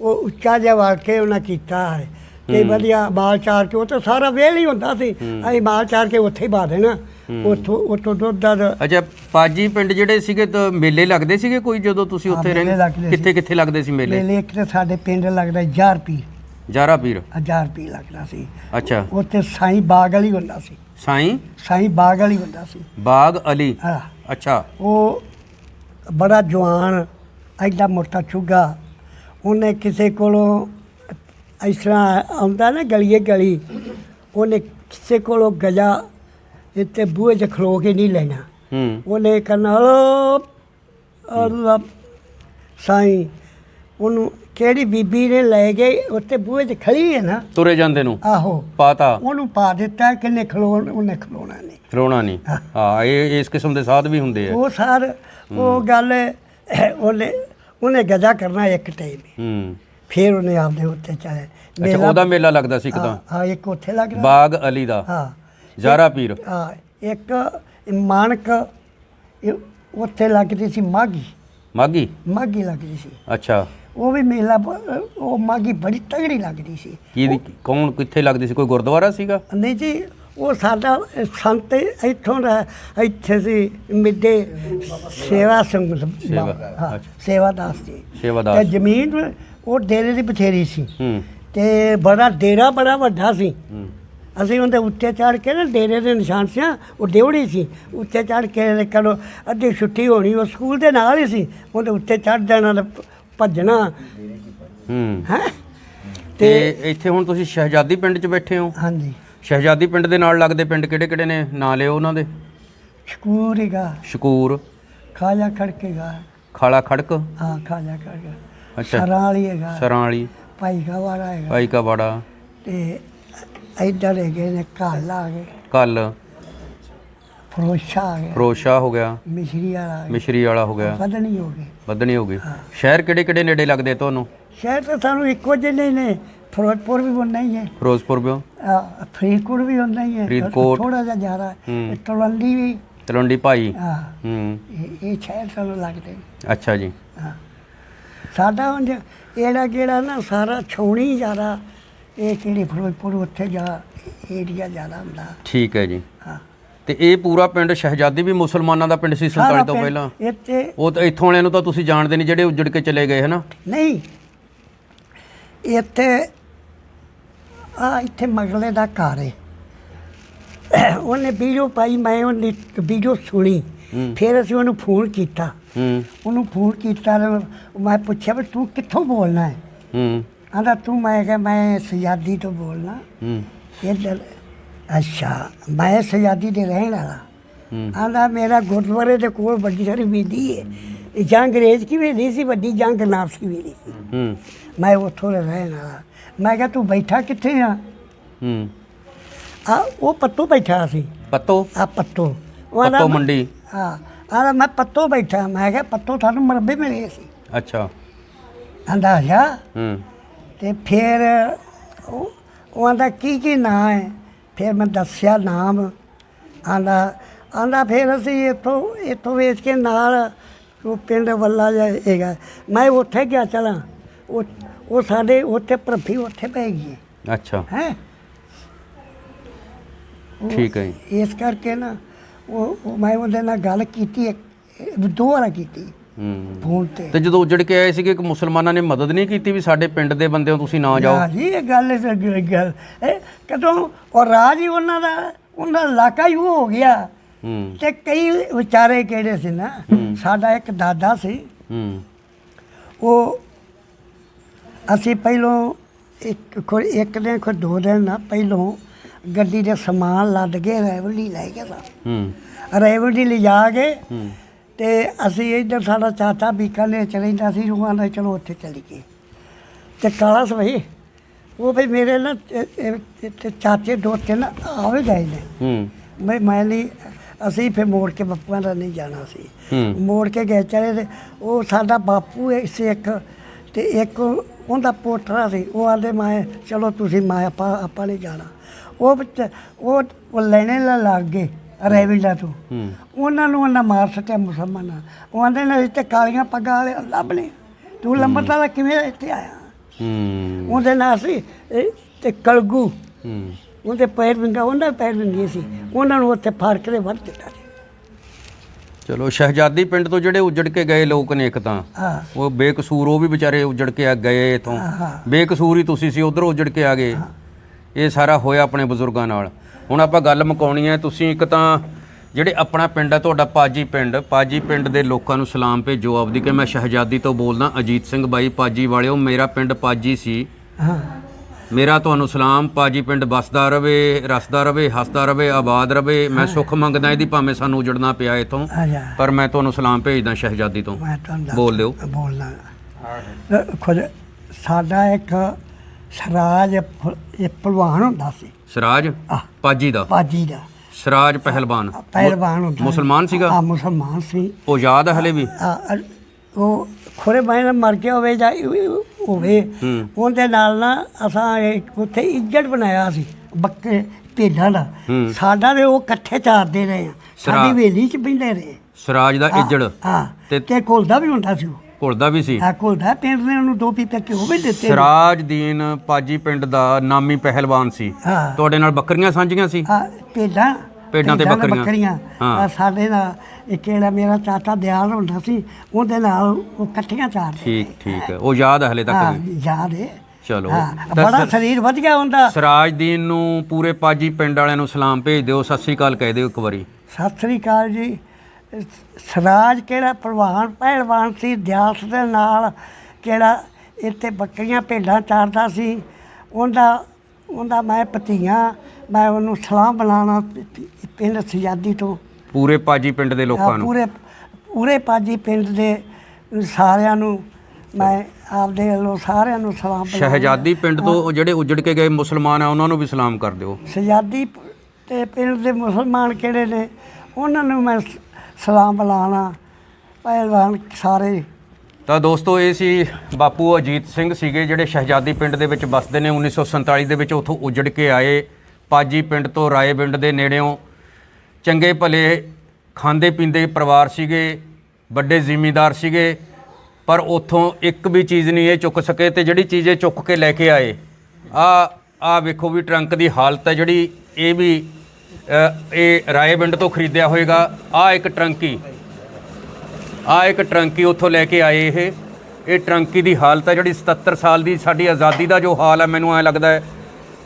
ਉਹ ਉੱਚਾ ਜਿਹਾ ਕੇ ਉਹਨਾਂ ਕੀਤਾ ਹੈ। ਤੇ ਵਧੀਆ ਮਾਲ ਚਾਰ ਕੇ ਉਹ ਤਾਂ ਸਾਰਾ ਵੇਲ ਹੀ ਹੁੰਦਾ ਸੀ। ਅਸੀਂ ਮਾਲ ਚਾਰ ਕੇ ਉੱਥੇ ਹੀ ਪਾ ਦੇਣਾ। ਉੱਥੋਂ ਉੱਥੋਂ ਦੁੱਧ ਦਾ ਅੱਛਾ ਪਾਜੀ ਪਿੰਡ ਜਿਹੜੇ ਸੀਗੇ ਤਾਂ ਮੇਲੇ ਲੱਗਦੇ ਸੀਗੇ ਕੋਈ ਜਦੋਂ ਤੁਸੀਂ ਉੱਥੇ ਰਹਿੰਦੇ। ਕਿੱਥੇ ਕਿੱਥੇ ਲੱਗਦੇ ਸੀ ਮੇਲੇ? ਮੇਲੇ ਇੱਕ ਤੇ ਸਾਡੇ ਪਿੰਡ ਲੱਗਦਾ 1000 ਰੁਪਏ ਜਾਰਾ ਪੀਰ। 1000 ਰੁਪਏ ਲੱਗਦਾ ਸੀ। ਅੱਛਾ। ਉੱਥੇ ਸਾਈਂ ਬਾਗ ਵਾਲੀ ਹੁੰਦਾ ਸੀ। ਸਾਈਂ? ਸਾਈਂ ਬਾਗ ਵਾਲੀ ਹੁੰਦਾ ਸੀ। ਬਾਗ ਅਲੀ? ਹਾਂ। ਅੱਛਾ। ਉਹ ਬੜਾ ਜਵਾਨ ਐਡਾ ਮੋਟਾ ਚੁੱਗਾ। ਉਹਨੇ ਕਿਸੇ ਕੋਲੋਂ ਇਸ ਤਰ੍ਹਾਂ ਆਉਂਦਾ ਨਾ ਗਲੀਏ ਗਲੀ ਉਹਨੇ ਕਿਸੇ ਕੋਲੋਂ ਗਜਾ ਇੱਥੇ ਬੂਹੇ 'ਚ ਖਲੋ ਕੇ ਨਹੀਂ ਲੈਣਾ। ਹੂੰ। ਉਹਨੇ ਕਰਨਾ ਅੱਲਾ ਸਾਈਂ। ਉਹਨੂੰ ਕਿਹੜੀ ਬੀਬੀ ਨੇ ਲੈ ਗਈ ਉੱਥੇ ਬੂਹੇ 'ਚ ਖੜੀ ਹੈ ਨਾ। ਤੁਰੇ ਜਾਂਦੇ ਨੂੰ? ਆਹੋ। ਪਾਤਾ? ਉਹਨੂੰ ਪਾ ਦਿੱਤਾ ਕਿੰਨੇ ਖਲੋਣ ਉਹਨੇ ਖਲੋਣਾ ਨਹੀਂ। ਰੋਣਾ ਨਹੀਂ? ਹਾਂ। ਇਹ ਇਸ ਕਿਸਮ ਦੇ ਸਾਧ ਵੀ ਹੁੰਦੇ ਆ। ਉਹ ਸਾਰ ਉਹ ਗੱਲ ਉਹਨੇ ਉਹਨੇ ਗਜਾ ਕਰਨਾ ਇੱਕ ਟਾਈਮ ਹੂੰ। ਫਿਰ ਉਹਨੇ ਆਪਦੇ ਉੱਤੇ ਚਾਹੇ ਅੱਛਾ ਉਹਦਾ ਮੇਲਾ ਲੱਗਦਾ ਸੀ ਇੱਕ ਤਾਂ? ਹਾਂ ਇੱਕ ਉੱਥੇ ਲੱਗ ਰਿਹਾ ਬਾਗ ਅਲੀ ਦਾ? ਹਾਂ। ਜਾਰਾ ਪੀਰ? ਹਾਂ ਇੱਕ ਮਾਨਕ ਉੱਥੇ ਲੱਗਦੀ ਸੀ ਮਾਗੀ ਮਾਗੀ ਮਾਗੀ ਲੱਗਦੀ ਸੀ। ਅੱਛਾ। ਉਹ ਵੀ ਮੇਲਾ ਉਹ ਮਾਗੀ ਬੜੀ ਤਗੜੀ ਲੱਗਦੀ ਸੀ। ਕੀ ਕੌਣ ਕਿੱਥੇ ਲੱਗਦੀ ਸੀ? ਕੋਈ ਗੁਰਦੁਆਰਾ ਸੀਗਾ? ਨਹੀਂ ਜੀ ਉਹ ਸਾਡਾ ਸੰਤ ਇੱਥੋਂ ਦਾ ਇੱਥੇ ਸੀ ਮਿੱਡੇ ਸੇਵਾ ਸਿੰਘ ਸੇਵਾ, ਹਾਂ ਅੱਛਾ। ਸੇਵਾਦਾਸ ਸੀ ਤੇ ਜ਼ਮੀਨ ਉਹ ਡੇਰੇ ਦੀ ਬਥੇਰੀ ਸੀ। ਹੂੰ। ਤੇ ਬੜਾ ਡੇਰਾ ਬੜਾ ਵੱਡਾ ਸੀ। ਅਸੀਂ ਉਹਦੇ ਉੱਤੇ ਚੜ ਕੇ ਨਾ ਡੇਰੇ ਦੇ ਨਿਸ਼ਾਨ ਸੀ ਉਹ ਡਿਉੜੀ ਸੀ ਉੱਤੇ ਚੜ ਕੇ ਕਦੋਂ ਅੱਧੀ ਛੁੱਟੀ ਹੋਣੀ ਉਹ ਸਕੂਲ ਦੇ ਨਾਲ ਹੀ ਸੀ ਉਹਦੇ ਉੱਤੇ ਚੜ ਜਾਣਾ ਤੇ ਭੱਜਣਾ। ਹੂੰ। ਹੈ? ਤੇ ਇੱਥੇ ਹੁਣ ਤੁਸੀਂ ਸ਼ਹਿਜ਼ਾਦੀ ਪਿੰਡ 'ਚ ਬੈਠੇ ਹੋ? ਹਾਂਜੀ। ਸ਼ਹਿਜ਼ਾਦੀ ਪਿੰਡ ਦੇ ਨਾਲ ਲੱਗਦੇ ਪਿੰਡ ਕਿਹੜੇ ਕਿਹੜੇ ਨੇ? ਨਾਂ ਲਿਓ ਉਹਨਾਂ ਦੇ। ਸਕੂਲ ਹੈਗਾ। ਸ਼ਕੂਰ। ਖਾਜਾ ਖੜਕੇਗਾ। ਖਾਲਾ ਖੜਕ? ਹਾਂ ਖਾਜਾ ਖੜਕੇਗਾ ਅੱਛਾ। ਸਰਾਂ ਵਾਲੀ ਹੈਗਾ। ਸਰਾਂ ਵਾਲੀ। ਭਾਈ ਕਾ ਵਾਲਾ ਹੈਗਾ। ਭਾਈ ਕਾ ਬਾੜਾ ਤੇ ਇੱਧਰ ਹੈਗੇ ਨੇ ਕਾਲਾ ਆ ਗਏ। ਕੱਲ ਫਰੋਸ਼ਾ ਆ ਗਿਆ। ਫਰੋਸ਼ਾ ਹੋ ਗਿਆ। ਮਿਸ਼ਰੀ ਵਾਲਾ ਆ ਗਿਆ। ਮਿਸ਼ਰੀ ਵਾਲਾ ਹੋ ਗਿਆ। ਪਤਨੀ ਹੋ ਗਏ ਬੱਦਣੀ ਹੋ ਗਈ। ਸ਼ਹਿਰ ਕਿਹੜੇ ਕਿਹੜੇ ਨੇੜੇ ਲੱਗਦੇ ਤੁਹਾਨੂੰ? ਸ਼ਹਿਰ ਤਾਂ ਸਾਨੂੰ ਇੱਕੋ ਜਿਹੇ ਨੇ। ਫਿਰੋਜ਼ਪੁਰ ਵੀ ਉਹਨਾਂ ਹੀ ਹੈ। ਫਿਰੋਜ਼ਪੁਰ ਵੀ। ਆ, ਫਰੀਦਕੋਟ ਵੀ ਹੁੰਦਾ ਹੀ ਹੈ। ਫਰੀਦਕੋਟ। ਥੋੜਾ ਜਿਹਾ ਜ਼ਿਆਦਾ। ਹੂੰ। ਤਲਵੰਡੀ ਵੀ। ਤਲਵੰਡੀ ਭਾਈ। ਹਾਂ। ਹੂੰ। ਇਹ ਇਹ ਸ਼ਹਿਰ ਸਾਨੂੰ ਲੱਗਦੇ ਨੇ। ਅੱਛਾ ਜੀ। ਹਾਂ। ਸਾਡਾ ਉਂਝ ਇਹੜਾ ਕਿਹੜਾ ਨਾ ਸਾਰਾ ਛਾਉਣੀ ਜ਼ਿਆਦਾ ਇਹ ਕਿਹੜੀ ਫਿਰੋਜ਼ਪੁਰ ਉੱਥੇ ਜਾ ਏਰੀਆ ਜ਼ਿਆਦਾ ਹੁੰਦਾ। ਠੀਕ ਹੈ ਜੀ। ਹਾਂ। ਤੇ ਇਹ ਪੂਰਾ ਪਿੰਡ ਸ਼ਹਿਜ਼ਾਦੀ ਵੀ ਮੁਸਲਮਾਨਾਂ ਦਾ ਪਿੰਡ ਸੀ 47 ਤੋਂ ਪਹਿਲਾਂ? ਇੱਥੇ ਉਹ ਤਾਂ ਇੱਥੋਂ ਵਾਲਿਆਂ ਨੂੰ ਤਾਂ ਤੁਸੀਂ ਜਾਣਦੇ ਨਹੀਂ ਜਿਹੜੇ ਉੱਜੜ ਕੇ ਚਲੇ ਗਏ ਹਨਾ? ਨਹੀਂ। ਇੱਥੇ ਆ ਇੱਥੇ ਮਗਲੇ ਦਾ ਘਰ ਹੈ ਉਹਨੇ ਵੀਡੀਓ ਪਾਈ ਮੈਂ ਉਹਨੇ ਵੀਡੀਓ ਸੁਣੀ। ਫਿਰ ਅਸੀਂ ਉਹਨੂੰ ਫੋਨ ਕੀਤਾ। ਹੂੰ। ਉਹਨੂੰ ਫੋਨ ਕੀਤਾ ਤੇ ਮੈਂ ਪੁੱਛਿਆ ਵੀ ਤੂੰ ਕਿੱਥੋਂ ਬੋਲਣਾ ਹੈ? ਹੂੰ। ਆਂਦਾ ਤੂੰ ਮੈਂ ਕਿਹਾ ਮੈਂ ਸਜਾਦੀ ਤੋਂ ਬੋਲਣਾ। ਹੂੰ। ਇੱਧਰ ਅੱਛਾ ਮੈਂ ਸਜਾਦੀ ਦੇ ਰਹਿਣ ਵਾਲਾ। ਹੂੰ। ਆਂਦਾ ਮੇਰਾ ਗੁਰਦੁਆਰੇ ਦੇ ਕੋਲ ਵੱਡੀ ਸਾਰੀ ਵੇਦੀ ਹੈ ਇਹ ਜਾਂ ਅੰਗਰੇਜ਼ ਕੀ ਵੇਦੀ ਸੀ? ਵੱਡੀ ਜੰਗ ਨਾਮ ਸੀ ਵੇਦੀ ਸੀ। ਹੂੰ। ਮੈਂ ਉੱਥੋਂ ਦਾ ਰਹਿਣ ਵਾਲਾ। ਮੈਂ ਕਿਹਾ ਤੂੰ ਬੈਠਾ ਕਿੱਥੇ ਆ? ਹੂੰ। ਆ ਉਹ ਪੱਤੋ ਬੈਠਾ ਸੀ। ਪੱਤੋ? ਆ ਪੱਤੋ। ਉਹ ਆਂਹਦਾ ਪੱਤੋ ਮੈਂ- ਮੰਡੀ। ਹਾਂ ਆਂਦਾ ਮੈਂ ਪੱਤੋ ਬੈਠਾ ਮੈਂ ਕਿਹਾ ਪੱਤੋ ਤੁਹਾਨੂੰ ਮਰਬੇ ਮਿਲੇ ਸੀ। ਅੱਛਾ। ਆਂਦਾ ਅੱਛਾ। ਹੂੰ। ਤੇ ਫਿਰ ਉਹ ਉਹ ਆਂਦਾ ਕੀ ਕੀ ਨਾਂ ਹੈ? ਫਿਰ ਮੈਂ ਦੱਸਿਆ ਨਾਮ। ਆਂਦਾ ਆਂਦਾ ਫਿਰ ਅਸੀਂ ਇੱਥੋਂ ਇੱਥੋਂ ਵੇਚ ਕੇ ਨਾਲ ਉਹ ਪਿੰਡ ਵੱਲਾ ਜਿਹਾ ਹੈਗਾ। ਮੈਂ ਉੱਥੇ ਗਿਆ ਚਲਾਂ। ਉਹ ਉਹ ਸਾਡੇ ਉੱਥੇ ਭਰਫੀ ਉੱਥੇ ਪੈ ਗਈ ਅੱਛਾ। ਹੈ? ਠੀਕ ਹੈ ਇਸ ਕਰਕੇ ਨਾ ਉਹ ਉਹ ਮੈਂ ਉਹਦੇ ਨਾਲ ਗੱਲ ਕੀਤੀ ਇੱਕ ਦੋ ਵਾਰ ਕੀਤੀ ਹੂੰ। ਫੋਨ ਤੇ। ਤੇ ਜਦੋਂ ਉੱਜੜ ਕੇ ਆਏ ਸੀਗੇ ਕਿ ਮੁਸਲਮਾਨਾਂ ਨੇ ਮਦਦ ਨਹੀਂ ਕੀਤੀ ਵੀ ਸਾਡੇ ਪਿੰਡ ਦੇ ਬੰਦਿਆਂ ਤੁਸੀਂ ਨਾ ਜਾਓ? ਹਾਂ ਜੀ ਇਹ ਗੱਲ ਇਸ ਗੱਲ ਇਹ ਕਦੋਂ ਔਰ ਰਾਜ ਹੀ ਉਹਨਾਂ ਦਾ ਉਹਨਾਂ ਦਾ ਇਲਾਕਾ ਹੀ ਉਹ ਹੋ ਗਿਆ। ਹੂੰ। ਤੇ ਕਈ ਵਿਚਾਰੇ ਕਿਹੜੇ ਸੀ ਨਾ ਸਾਡਾ ਇੱਕ ਦਾਦਾ ਸੀ। ਹੂੰ। ਉਹ ਅਸੀਂ ਪਹਿਲੋਂ ਇੱਕ ਕੋਈ ਇੱਕ ਦਿਨ ਕੋਈ ਦੋ ਦਿਨ ਨਾ ਪਹਿਲੋਂ ਗੱਡੀ ਦੇ ਸਮਾਨ ਲੱਦ ਕੇ ਰੈਵਲੀ ਲੈ ਕੇ ਸਾ ਹੂੰ। ਰੈਵਲੀ ਲਿਜਾ ਕੇ ਹੂੰ। ਤੇ ਅਸੀਂ ਇੱਧਰ ਸਾਡਾ ਚਾਚਾ ਬੀਕਾਨੇਰ ਚ ਰਹਿੰਦਾ ਸੀ ਉਹ ਆਂਦਾ ਚਲੋ ਉੱਥੇ ਚਲੀ ਗਏ ਤੇ ਕਾਲਾ ਸਵਈ ਉਹ ਵੀ ਮੇਰੇ ਨਾ ਇਹ- ਇਹ- ਤੇ ਚਾਚੇ ਦੋ ਤਿੰਨ ਆਵੇ ਗਏ ਨੇ। ਹੂੰ। ਮੈਂ ਮੈਂ ਨਹੀਂ ਅਸੀਂ ਫਿਰ ਮੋੜ ਕੇ ਬਾਪੂਆਂ ਦਾ ਨਹੀਂ ਜਾਣਾ ਸੀ। ਮੋੜ ਕੇ ਗਏ ਚਲੇ ਤੇ ਉਹ ਸਾਡਾ ਬਾਪੂ ਹੈ ਸਿੱਖ ਤੇ ਇੱਕ ਉਹਦਾ ਪੋਤਰਾ ਸੀ ਉਹ ਆਂਦੇ ਮੈਂ ਚਲੋ ਤੁਸੀਂ ਮੈਂ ਆਪਾਂ ਆਪਾਂ ਨਹੀਂ ਜਾਣਾ। ਉਹ ਵਿੱਚ ਉਹ ਉਹ ਲੈਣੇ ਲਾ ਲੱਗ ਗਏ ਰੈਵਿਲਾ ਤੋਂ। ਉਹਨਾਂ ਨੂੰ ਉਹਨਾਂ ਮਾਰ ਸਕਿਆ ਮੁਸਲਮਾਨਾਂ ਉਹ ਆਂਦੇ ਨੇ ਇੱਥੇ ਕਾਲੀਆਂ ਪੱਗਾਂ ਵਾਲੇ ਲੱਭਣੇ ਤੂੰ ਲੰਬਰਦਾਰ ਕਿਵੇਂ ਇੱਥੇ ਆਇਆ? ਹੂੰ। ਉਹਦੇ ਨਾਲ ਸੀ ਤੇ ਕਲਗੂ। ਹੂੰ। ਉਹਦੇ ਪੈਰ ਵਿੰਗਾ ਉਹਨਾਂ ਦੇ ਪੈਰ ਵਿੰਗੇ ਸੀ। ਉਹਨਾਂ ਨੂੰ ਉੱਥੇ ਫਾੜ ਕੇ ਵੱਢ ਦਿੱਤਾ ਚਲੋ ਸ਼ਹਿਜ਼ਾਦੀ ਪਿੰਡ ਤੋਂ ਜਿਹੜੇ ਉੱਜੜ ਕੇ ਗਏ ਲੋਕ ਨੇ ਇੱਕ ਤਾਂ ਹਾਂ। ਉਹ ਬੇਕਸੂਰ ਉਹ ਵੀ ਵਿਚਾਰੇ ਉੱਜੜ ਕੇ ਆ ਗਏ ਇਥੋਂ। ਬੇਕਸੂਰ ਹੀ ਤੁਸੀਂ ਸੀ ਉਧਰੋਂ ਉੱਜੜ ਕੇ ਆ ਗਏ। ਇਹ ਸਾਰਾ ਹੋਇਆ ਆਪਣੇ ਬਜ਼ੁਰਗਾਂ ਨਾਲ। ਹੁਣ ਆਪਾਂ ਗੱਲ ਮੁਕਾਉਣੀ ਹੈ ਤੁਸੀਂ ਇੱਕ ਤਾਂ ਜਿਹੜੇ ਆਪਣਾ ਪਿੰਡ ਹੈ ਤੁਹਾਡਾ ਪਾਜੀ ਪਿੰਡ ਪਾਜੀ ਪਿੰਡ ਦੇ ਲੋਕਾਂ ਨੂੰ ਸਲਾਮ ਭੇਜੋ ਆਪਦੀ ਕਿ ਮੈਂ ਸ਼ਹਿਜ਼ਾਦੀ ਤੋਂ ਬੋਲਦਾ ਅਜੀਤ ਸਿੰਘ ਬਾਈ ਪਾਜੀ ਵਾਲਿਓ ਮੇਰਾ ਪਿੰਡ ਪਾਜੀ ਸੀ। ਹਾਂ। ਮੇਰਾ ਤੁਹਾਨੂੰ ਸਲਾਮ ਪਾਜੀ ਪਿੰਡ ਬਸਦਾ ਰਵੇ ਰਸਦਾ ਰਵੇ ਹੱਸਦਾ ਰਵੇ ਆਬਾਦ ਰਵੇ। ਮੈਂ ਸੁੱਖ ਮੰਗਦਾ ਇਹਦੀ ਭਾਵੇਂ ਸਾਨੂੰ ਉਜੜਨਾ ਪਿਆ ਇਥੋਂ। ਪਰ ਮੈਂ ਤੁਹਾਨੂੰ ਸਲਾਮ ਭੇਜਦਾ ਸ਼ਹਿਜ਼ਾਦੀ ਤੋਂ। ਮੈਂ ਤੁਹਾਨੂੰ ਦੱਸ- ਬੋਲ ਦਿਓ। ਬੋਲਣਾ ਖੁਦ ਸਾਡਾ ਇੱਕ ਸਰਾਜ ਪ- ਇਹ ਪਹਿਲਵਾਨ ਹੁੰਦਾ ਸੀ। ਸਿਰਾਜ? ਆਹ। ਪਾਜੀ ਦਾ? ਪਾਜੀ ਦਾ। ਸਿਰਾਜ ਪਹਿਲਵਾਨ। ਪਹਿਲਵਾਨ ਹੁੰਦਾ ਮੁਸਲਮਾਨ ਸੀਗਾ? ਆ ਮੁਸਲਮਾਨ ਸੀ। ਉਹ ਯਾਦ ਹੈ ਹਲੇ ਵੀ? ਆ ਅ- ਉਹ ਖੁਰੇ ਬਾਈ ਮਰ ਗਿਆ ਹੋਵੇ ਜਾਂ ਹੋਵੇ। ਹੂੰ। ਉਹਦੇ ਨਾਲ ਨਾ ਅਸਾਂ ਇੱਕ ਉੱਥੇ ਇੱਜੜ ਬਣਾਇਆ ਸੀ ਬੱਕੇ ਭੇਡਾਂ ਦਾ। ਹੂੰ। ਸਾਡਾ ਤੇ ਉਹ ਇਕੱਠੇ ਚਾਰਦੇ ਰਹੇ ਆ। ਸਾਡੀ ਵੇਲੀ ਚ ਬਹਿੰਦੇ ਰਹੇ। ਸਿਰਾਜ ਦਾ ਇੱਜੜ। ਹਾਂ। ਤੇ- ਕੋਲਦਾ ਵੀ ਹੁੰਦਾ ਸੀ ਉਹ। ਘੁਲਦਾ ਵੀ ਸੀ। ਆ ਕੋਲਦਾ ਪਿੰਡ ਨੇ ਉਹਨੂੰ ਦੋ ਪੀਪੇ ਘਿਓ ਵੀ ਦਿੱਤੇ। ਸਿਰਾਜ ਦੀਨ ਪਾਜੀ ਪਿੰਡ ਦਾ ਨਾਮੀ ਪਹਿਲਵਾਨ ਸੀ। ਹਾਂ। ਤੁਹਾਡੇ ਨਾਲ ਬੱਕਰੀਆਂ ਸਾਂਝੀਆਂ ਸੀ? ਆ ਭੇਡਾਂ। ਭੇਡਾਂ ਤੇ ਬੱਕਰੀਆਂ। ਹਾਂ। ਸਾਡੇ ਨਾਲ ਇੱਕ ਜਿਹੜਾ ਮੇਰਾ ਚਾਚਾ ਦਿਆਲ ਹੁੰਦਾ ਸੀ ਉਹਦੇ ਨਾਲ ਉਹ ਇਕੱਠੀਆਂ ਚਾਰਦੇ ਠੀਕ ਠੀਕ ਹੈ ਉਹ ਯਾਦ ਹੈ ਹਲੇ ਹਾਂ ਤੱਕ ਵੀ? ਯਾਦ ਹੈ ਚਲੋ। ਹਾਂ ਤਾਂ ਬੜਾ ਸਰ- ਸਰੀਰ ਵਧ ਗਿਆ ਹੁੰਦਾ। ਸਿਰਾਜ ਦੀਨ ਨੂੰ ਪੂਰੇ ਪਾਜੀ ਪਿੰਡ ਵਾਲਿਆਂ ਨੂੰ ਸਲਾਮ ਭੇਜ ਦਿਓ। ਸਤਿ ਸ੍ਰੀ ਅਕਾਲ ਕਹਿ ਦਿਓ ਇੱਕ ਵਾਰੀ। ਸਤਿ ਸ੍ਰੀ ਅਕਾਲ ਜੀ। ਸਰਾਜ ਕਿਹੜਾ ਪਹਿਲਵਾਨ ਪਹਿਲਵਾਨ ਸੀ ਦਿਆਲਸ ਦੇ ਨਾਲ ਕਿਹੜਾ ਇੱਥੇ ਬੱਕਰੀਆਂ ਭੇਡਾਂ ਚਾਰਦਾ ਸੀ। ਉਹਦਾ ਉਹਦਾ ਮੈਂ ਭਤੀਆ ਮੈਂ ਉਹਨੂੰ ਸਲਾਮ ਬਣਾਉਣਾ ਪਿੰਡ ਸਜਾਦੀ ਤੋਂ। ਪੂਰੇ ਪਾਜੀ ਪਿੰਡ ਦੇ ਲੋਕਾਂ ਨੂੰ? ਪੂਰੇ ਪੂਰੇ ਪਾਜੀ ਪਿੰਡ ਦੇ ਸਾਰਿਆਂ ਨੂੰ ਮੈਂ ਆਪਦੇ ਵੱਲੋਂ ਸਾਰਿਆਂ ਨੂੰ ਸਲਾਮ। ਸ਼ਹਿਜ਼ਾਦੀ ਪਿੰਡ ਤੋਂ ਜਿਹੜੇ ਉੱਜੜ ਕੇ ਗਏ ਮੁਸਲਮਾਨ ਆ ਉਹਨਾਂ ਨੂੰ ਵੀ ਸਲਾਮ ਕਰ ਦਿਓ। ਸਜਾਦੀ ਤੇ ਪਿੰਡ ਦੇ ਮੁਸਲਮਾਨ ਕਿਹੜੇ ਨੇ ਉਹਨਾਂ ਨੂੰ ਮੈਂ ਸਲਾਮ ਬੁਲਾਣਾ। ਪਹਿਲਵਾਨ ਸਾਰੇ। ਤਾਂ ਦੋਸਤੋ ਇਹ ਸੀ ਬਾਪੂ ਅਜੀਤ ਸਿੰਘ ਸੀਗੇ ਜਿਹੜੇ ਸ਼ਹਿਜ਼ਾਦੀ ਪਿੰਡ ਦੇ ਵਿੱਚ ਵੱਸਦੇ ਨੇ। 1947 ਦੇ ਵਿੱਚ ਉੱਥੋਂ ਉੱਜੜ ਕੇ ਆਏ। ਪਾਜੀ ਪਿੰਡ ਤੋਂ ਰਾਏ ਪਿੰਡ ਦੇ ਨੇੜਿਓਂ ਚੰਗੇ ਭਲੇ ਖਾਂਦੇ ਪੀਂਦੇ ਪਰਿਵਾਰ ਸੀਗੇ ਵੱਡੇ ਜ਼ਿਮੀਂਦਾਰ ਸੀਗੇ ਪਰ ਉੱਥੋਂ ਇੱਕ ਵੀ ਚੀਜ਼ ਨਹੀਂ ਇਹ ਚੁੱਕ ਸਕੇ ਤੇ ਜਿਹੜੀ ਚੀਜ਼ ਇਹ ਚੁੱਕ ਕੇ ਲੈ ਕੇ ਆਏ ਆ ਆ ਵੇਖੋ ਵੀ ਟਰੰਕ ਦੀ ਹਾਲਤ ਹੈ ਜਿਹੜੀ ਇਹ ਵੀ ਅ, ਇਹ ਰਾਏਵਿੰਡ ਤੋਂ ਖਰੀਦਿਆ ਹੋਏਗਾ ਆ ਇੱਕ ਟਰੰਕੀ ਆ ਇੱਕ ਟਰੰਕੀ ਉੱਥੋਂ ਲੈ ਕੇ ਆਏ ਇਹ ਇਹ ਟਰੰਕੀ ਦੀ ਹਾਲਤ ਹੈ ਜਿਹੜੀ 77 ਸਾਲ ਦੀ ਸਾਡੀ ਆਜ਼ਾਦੀ ਦਾ ਜੋ ਹਾਲ ਹੈ ਮੈਨੂੰ ਐ ਲੱਗਦਾ ਹੈ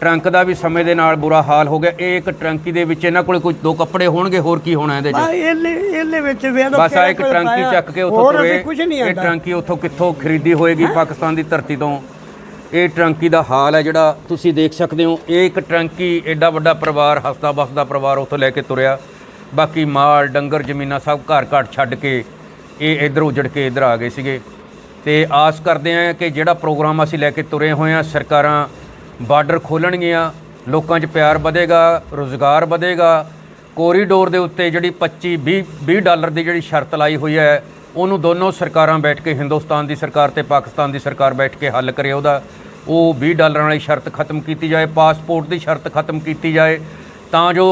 ਟਰੰਕ ਦਾ ਵੀ ਸਮੇਂ ਦੇ ਨਾਲ ਬੁਰਾ ਹਾਲ ਹੋ ਗਿਆ। ਇਹ ਇੱਕ ਟਰੰਕੀ ਦੇ ਵਿੱਚ ਇਹਨਾਂ ਕੋਲੇ ਕੋਈ ਦੋ ਕੱਪੜੇ ਹੋਣਗੇ ਹੋਰ ਕੀ ਹੋਣਾ ਇਹਦੇ 'ਚ? ਬਾ ਇਹਨੇ ਇਹਦੇ ਵਿੱਚ ਲਓ ਬਸ ਆ ਇੱਕ ਟਰੰਕੀ। ਚੱਕ ਕੇ ਉੱਥੋਂ ਹੋਰ ਅਸੀਂ ਕੁਝ ਨਹੀਂ ਇਹ ਆਂਦਾ। ਟਰੰਕੀ ਉੱਥੋਂ ਕਿੱਥੋਂ ਖਰੀਦੀ ਹੋਏਗੀ? ਪਾਕਿਸਤਾਨ ਦੀ ਧਰਤੀ ਤੋਂ। ਇਹ ਟਰੰਕੀ ਦਾ ਹਾਲ ਹੈ ਜਿਹੜਾ ਤੁਸੀਂ ਦੇਖ ਸਕਦੇ ਹੋ। ਇਹ ਇੱਕ ਟਰੰਕੀ ਐਡਾ ਵੱਡਾ ਪਰਿਵਾਰ ਹੱਸਦਾ ਬਸਦਾ ਪਰਿਵਾਰ ਉੱਥੋਂ ਲੈ ਕੇ ਤੁਰਿਆ। ਬਾਕੀ ਮਾਲ ਡੰਗਰ ਜ਼ਮੀਨਾਂ ਸਭ ਘਰ ਘਰ ਛੱਡ ਕੇ ਇਹ ਇੱਧਰ ਉਜੜ ਕੇ ਇੱਧਰ ਆ ਗਏ ਸੀਗੇ। ਤੇ ਆਸ ਕਰਦੇ ਹਾਂ ਕਿ ਜਿਹੜਾ ਪ੍ਰੋਗਰਾਮ ਅਸੀਂ ਲੈ ਕੇ ਤੁਰੇ ਹੋਏ ਹਾਂ ਸਰਕਾਰਾਂ ਬਾਰਡਰ ਖੋਲਣਗੀਆਂ, ਲੋਕਾਂ 'ਚ ਪਿਆਰ ਵਧੇਗਾ, ਰੋਜ਼ਗਾਰ ਵਧੇਗਾ। ਕੋਰੀਡੋਰ ਦੇ ਉੱਤੇ ਜਿਹੜੀ 25 20 20 ਡਾਲਰ ਦੀ ਜਿਹੜੀ ਸ਼ਰਤ ਲਾਈ ਹੋਈ ਹੈ, ਉਹਨੂੰ ਦੋਨੋਂ ਸਰਕਾਰਾਂ ਬੈਠ ਕੇ, ਹਿੰਦੁਸਤਾਨ ਦੀ ਸਰਕਾਰ ਤੇ ਪਾਕਿਸਤਾਨ ਦੀ ਸਰਕਾਰ ਬੈਠ ਕੇ ਹੱਲ ਕਰੇ ਉਹਦਾ। ਉਹ 20 ਡਾਲਰਾਂ ਵਾਲੀ ਸ਼ਰਤ ਖਤਮ ਕੀਤੀ ਜਾਏ, ਪਾਸਪੋਰਟ ਦੀ ਸ਼ਰਤ ਖਤਮ ਕੀਤੀ ਜਾਏ, ਤਾਂ ਜੋ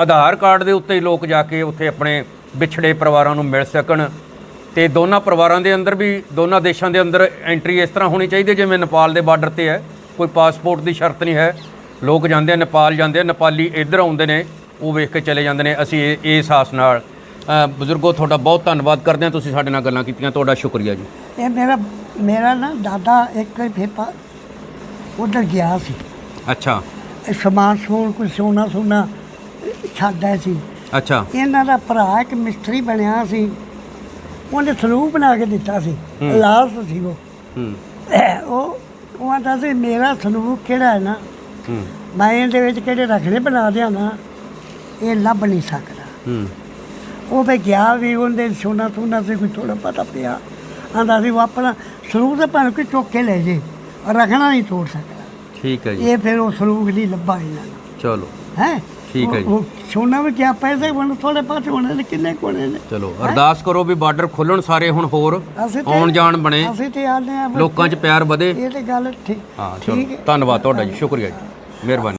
ਆਧਾਰ ਕਾਰਡ ਦੇ ਉੱਤੇ ਹੀ ਲੋਕ ਜਾ ਕੇ ਉੱਥੇ ਆਪਣੇ ਵਿਛੜੇ ਪਰਿਵਾਰਾਂ ਨੂੰ ਮਿਲ ਸਕਣ। ਤੇ ਦੋਨਾਂ ਪਰਿਵਾਰਾਂ ਦੇ ਅੰਦਰ ਵੀ, ਦੋਨਾਂ ਦੇਸ਼ਾਂ ਦੇ ਅੰਦਰ ਐਂਟਰੀ ਇਸ ਤਰ੍ਹਾਂ ਹੋਣੀ ਚਾਹੀਦੀ ਜਿਵੇਂ ਨੇਪਾਲ ਦੇ ਬਾਰਡਰ ਤੇ ਹੈ। ਕੋਈ ਪਾਸਪੋਰਟ ਦੀ ਸ਼ਰਤ ਨਹੀਂ ਹੈ। ਲੋਕ ਜਾਂਦੇ ਆ ਨੇਪਾਲ ਜਾਂਦੇ ਆ ਨੇਪਾਲੀ ਇੱਧਰ ਆਉਂਦੇ ਨੇ ਉਹ ਵੇਖ ਕੇ ਚਲੇ ਜਾਂਦੇ ਨੇ। ਅਸੀਂ ਇਹ ਸਾਹਸ ਨਾਲ ਬਜ਼ੁਰਗੋ ਤੁਹਾਡਾ ਬਹੁਤ ਧੰਨਵਾਦ ਕਰਦੇ ਹਾਂ। ਤੁਸੀਂ ਸਾਡੇ ਨਾਲ ਗੱਲਾਂ ਕੀਤੀਆਂ ਤੁਹਾਡਾ ਸ਼ੁਕਰੀਆ ਜੀ। ਇਹ ਮੇਰਾ ਮੇਰਾ ਨਾ ਦਾਦਾ ਇੱਕ ਫੇਪਾ ਉਧਰ ਗਿਆ ਸੀ। ਅੱਛਾ। ਇਹ ਸਮਾਨ ਸਮੂਨ ਕੋਈ ਸੋਨਾ ਸੋਨਾ ਛੱਡਦਾ ਸੀ। ਅੱਛਾ। ਇਹਨਾਂ ਦਾ ਭਰਾ ਇੱਕ ਮਿਸਤਰੀ ਬਣਿਆ ਸੀ। ਉਹਨੇ ਸਲੂਕ ਬਣਾ ਕੇ ਦਿੱਤਾ ਸੀ। ਲਾਸ ਸੀ ਉਹ। ਉਹ ਉਹ ਆਂਦਾ ਸੀ ਮੇਰਾ ਸਲੂਕ ਕਿਹੜਾ ਹੈ ਨਾ? ਹੂੰ। ਮੈਂ ਇਹਦੇ ਵਿੱਚ ਕਿਹੜੇ ਰਖੜੇ ਬਣਾ ਦਿਆਂ ਨਾ ਇਹ ਲੱਭ ਨਹੀਂ ਸਕਦਾ। ਹੂੰ। ਉਹ ਤੇ ਗਿਆ ਵੀ ਉਹਦੇ ਸੋਨਾ ਸੋਨਾ ਸੀ ਕੋਈ ਥੋੜਾ ਪਤਾ ਪਿਆ। ਆਂਦਾ ਸੀ ਉਹ ਆਪਣਾ ਸਲੂਕ ਤਾਂ ਭਾਵੇਂ ਕੋਈ ਚੁੱਕ ਕੇ ਲੈ ਜੇ ਰੱਖਣਾ ਨਹੀਂ ਤੋੜ ਸਕਦਾ। ਠੀਕ ਹੈ ਜੀ। ਇਹ ਫਿਰ ਉਹ ਸਲੂਕ ਨਹੀਂ ਲੱਭਾ ਇਹਨਾਂ ਨੂੰ। ਚਲੋ। ਹੈ? ਠੀਕ ਹੈ ਜੀ। ਉਹ ਸੋਨਾ ਵੀ ਕਿਆ ਪੈਸੇ ਬਣ ਥੋੜੇ ਪਾਸੇ ਹੋਣੇ ਨੇ ਕਿੰਨੇ ਕੋਣੇ ਨੇ? ਚਲੋ ਅਰਦਾਸ ਕਰੋ ਵੀ ਬਾਰਡਰ ਖੁੱਲਣ ਸਾਰੇ ਹੁਣ ਹੋਰ ਅਸੀਂ ਤੇ ਆਉਣ ਜਾਣ ਬਣੇ। ਅਸੀਂ ਤੇ ਆਨੇ ਆ ਲੋਕਾਂ 'ਚ ਪਿਆਰ ਵਧੇ। ਇਹ ਤੇ ਗੱਲ ਠੀਕ ਹਾਂ ਚਲੋ ਧੰਨਵਾਦ ਤੁਹਾਡਾ ਜੀ ਸ਼ੁਕਰੀਆ ਜੀ ਮਿਹਰਬਾਨੀ।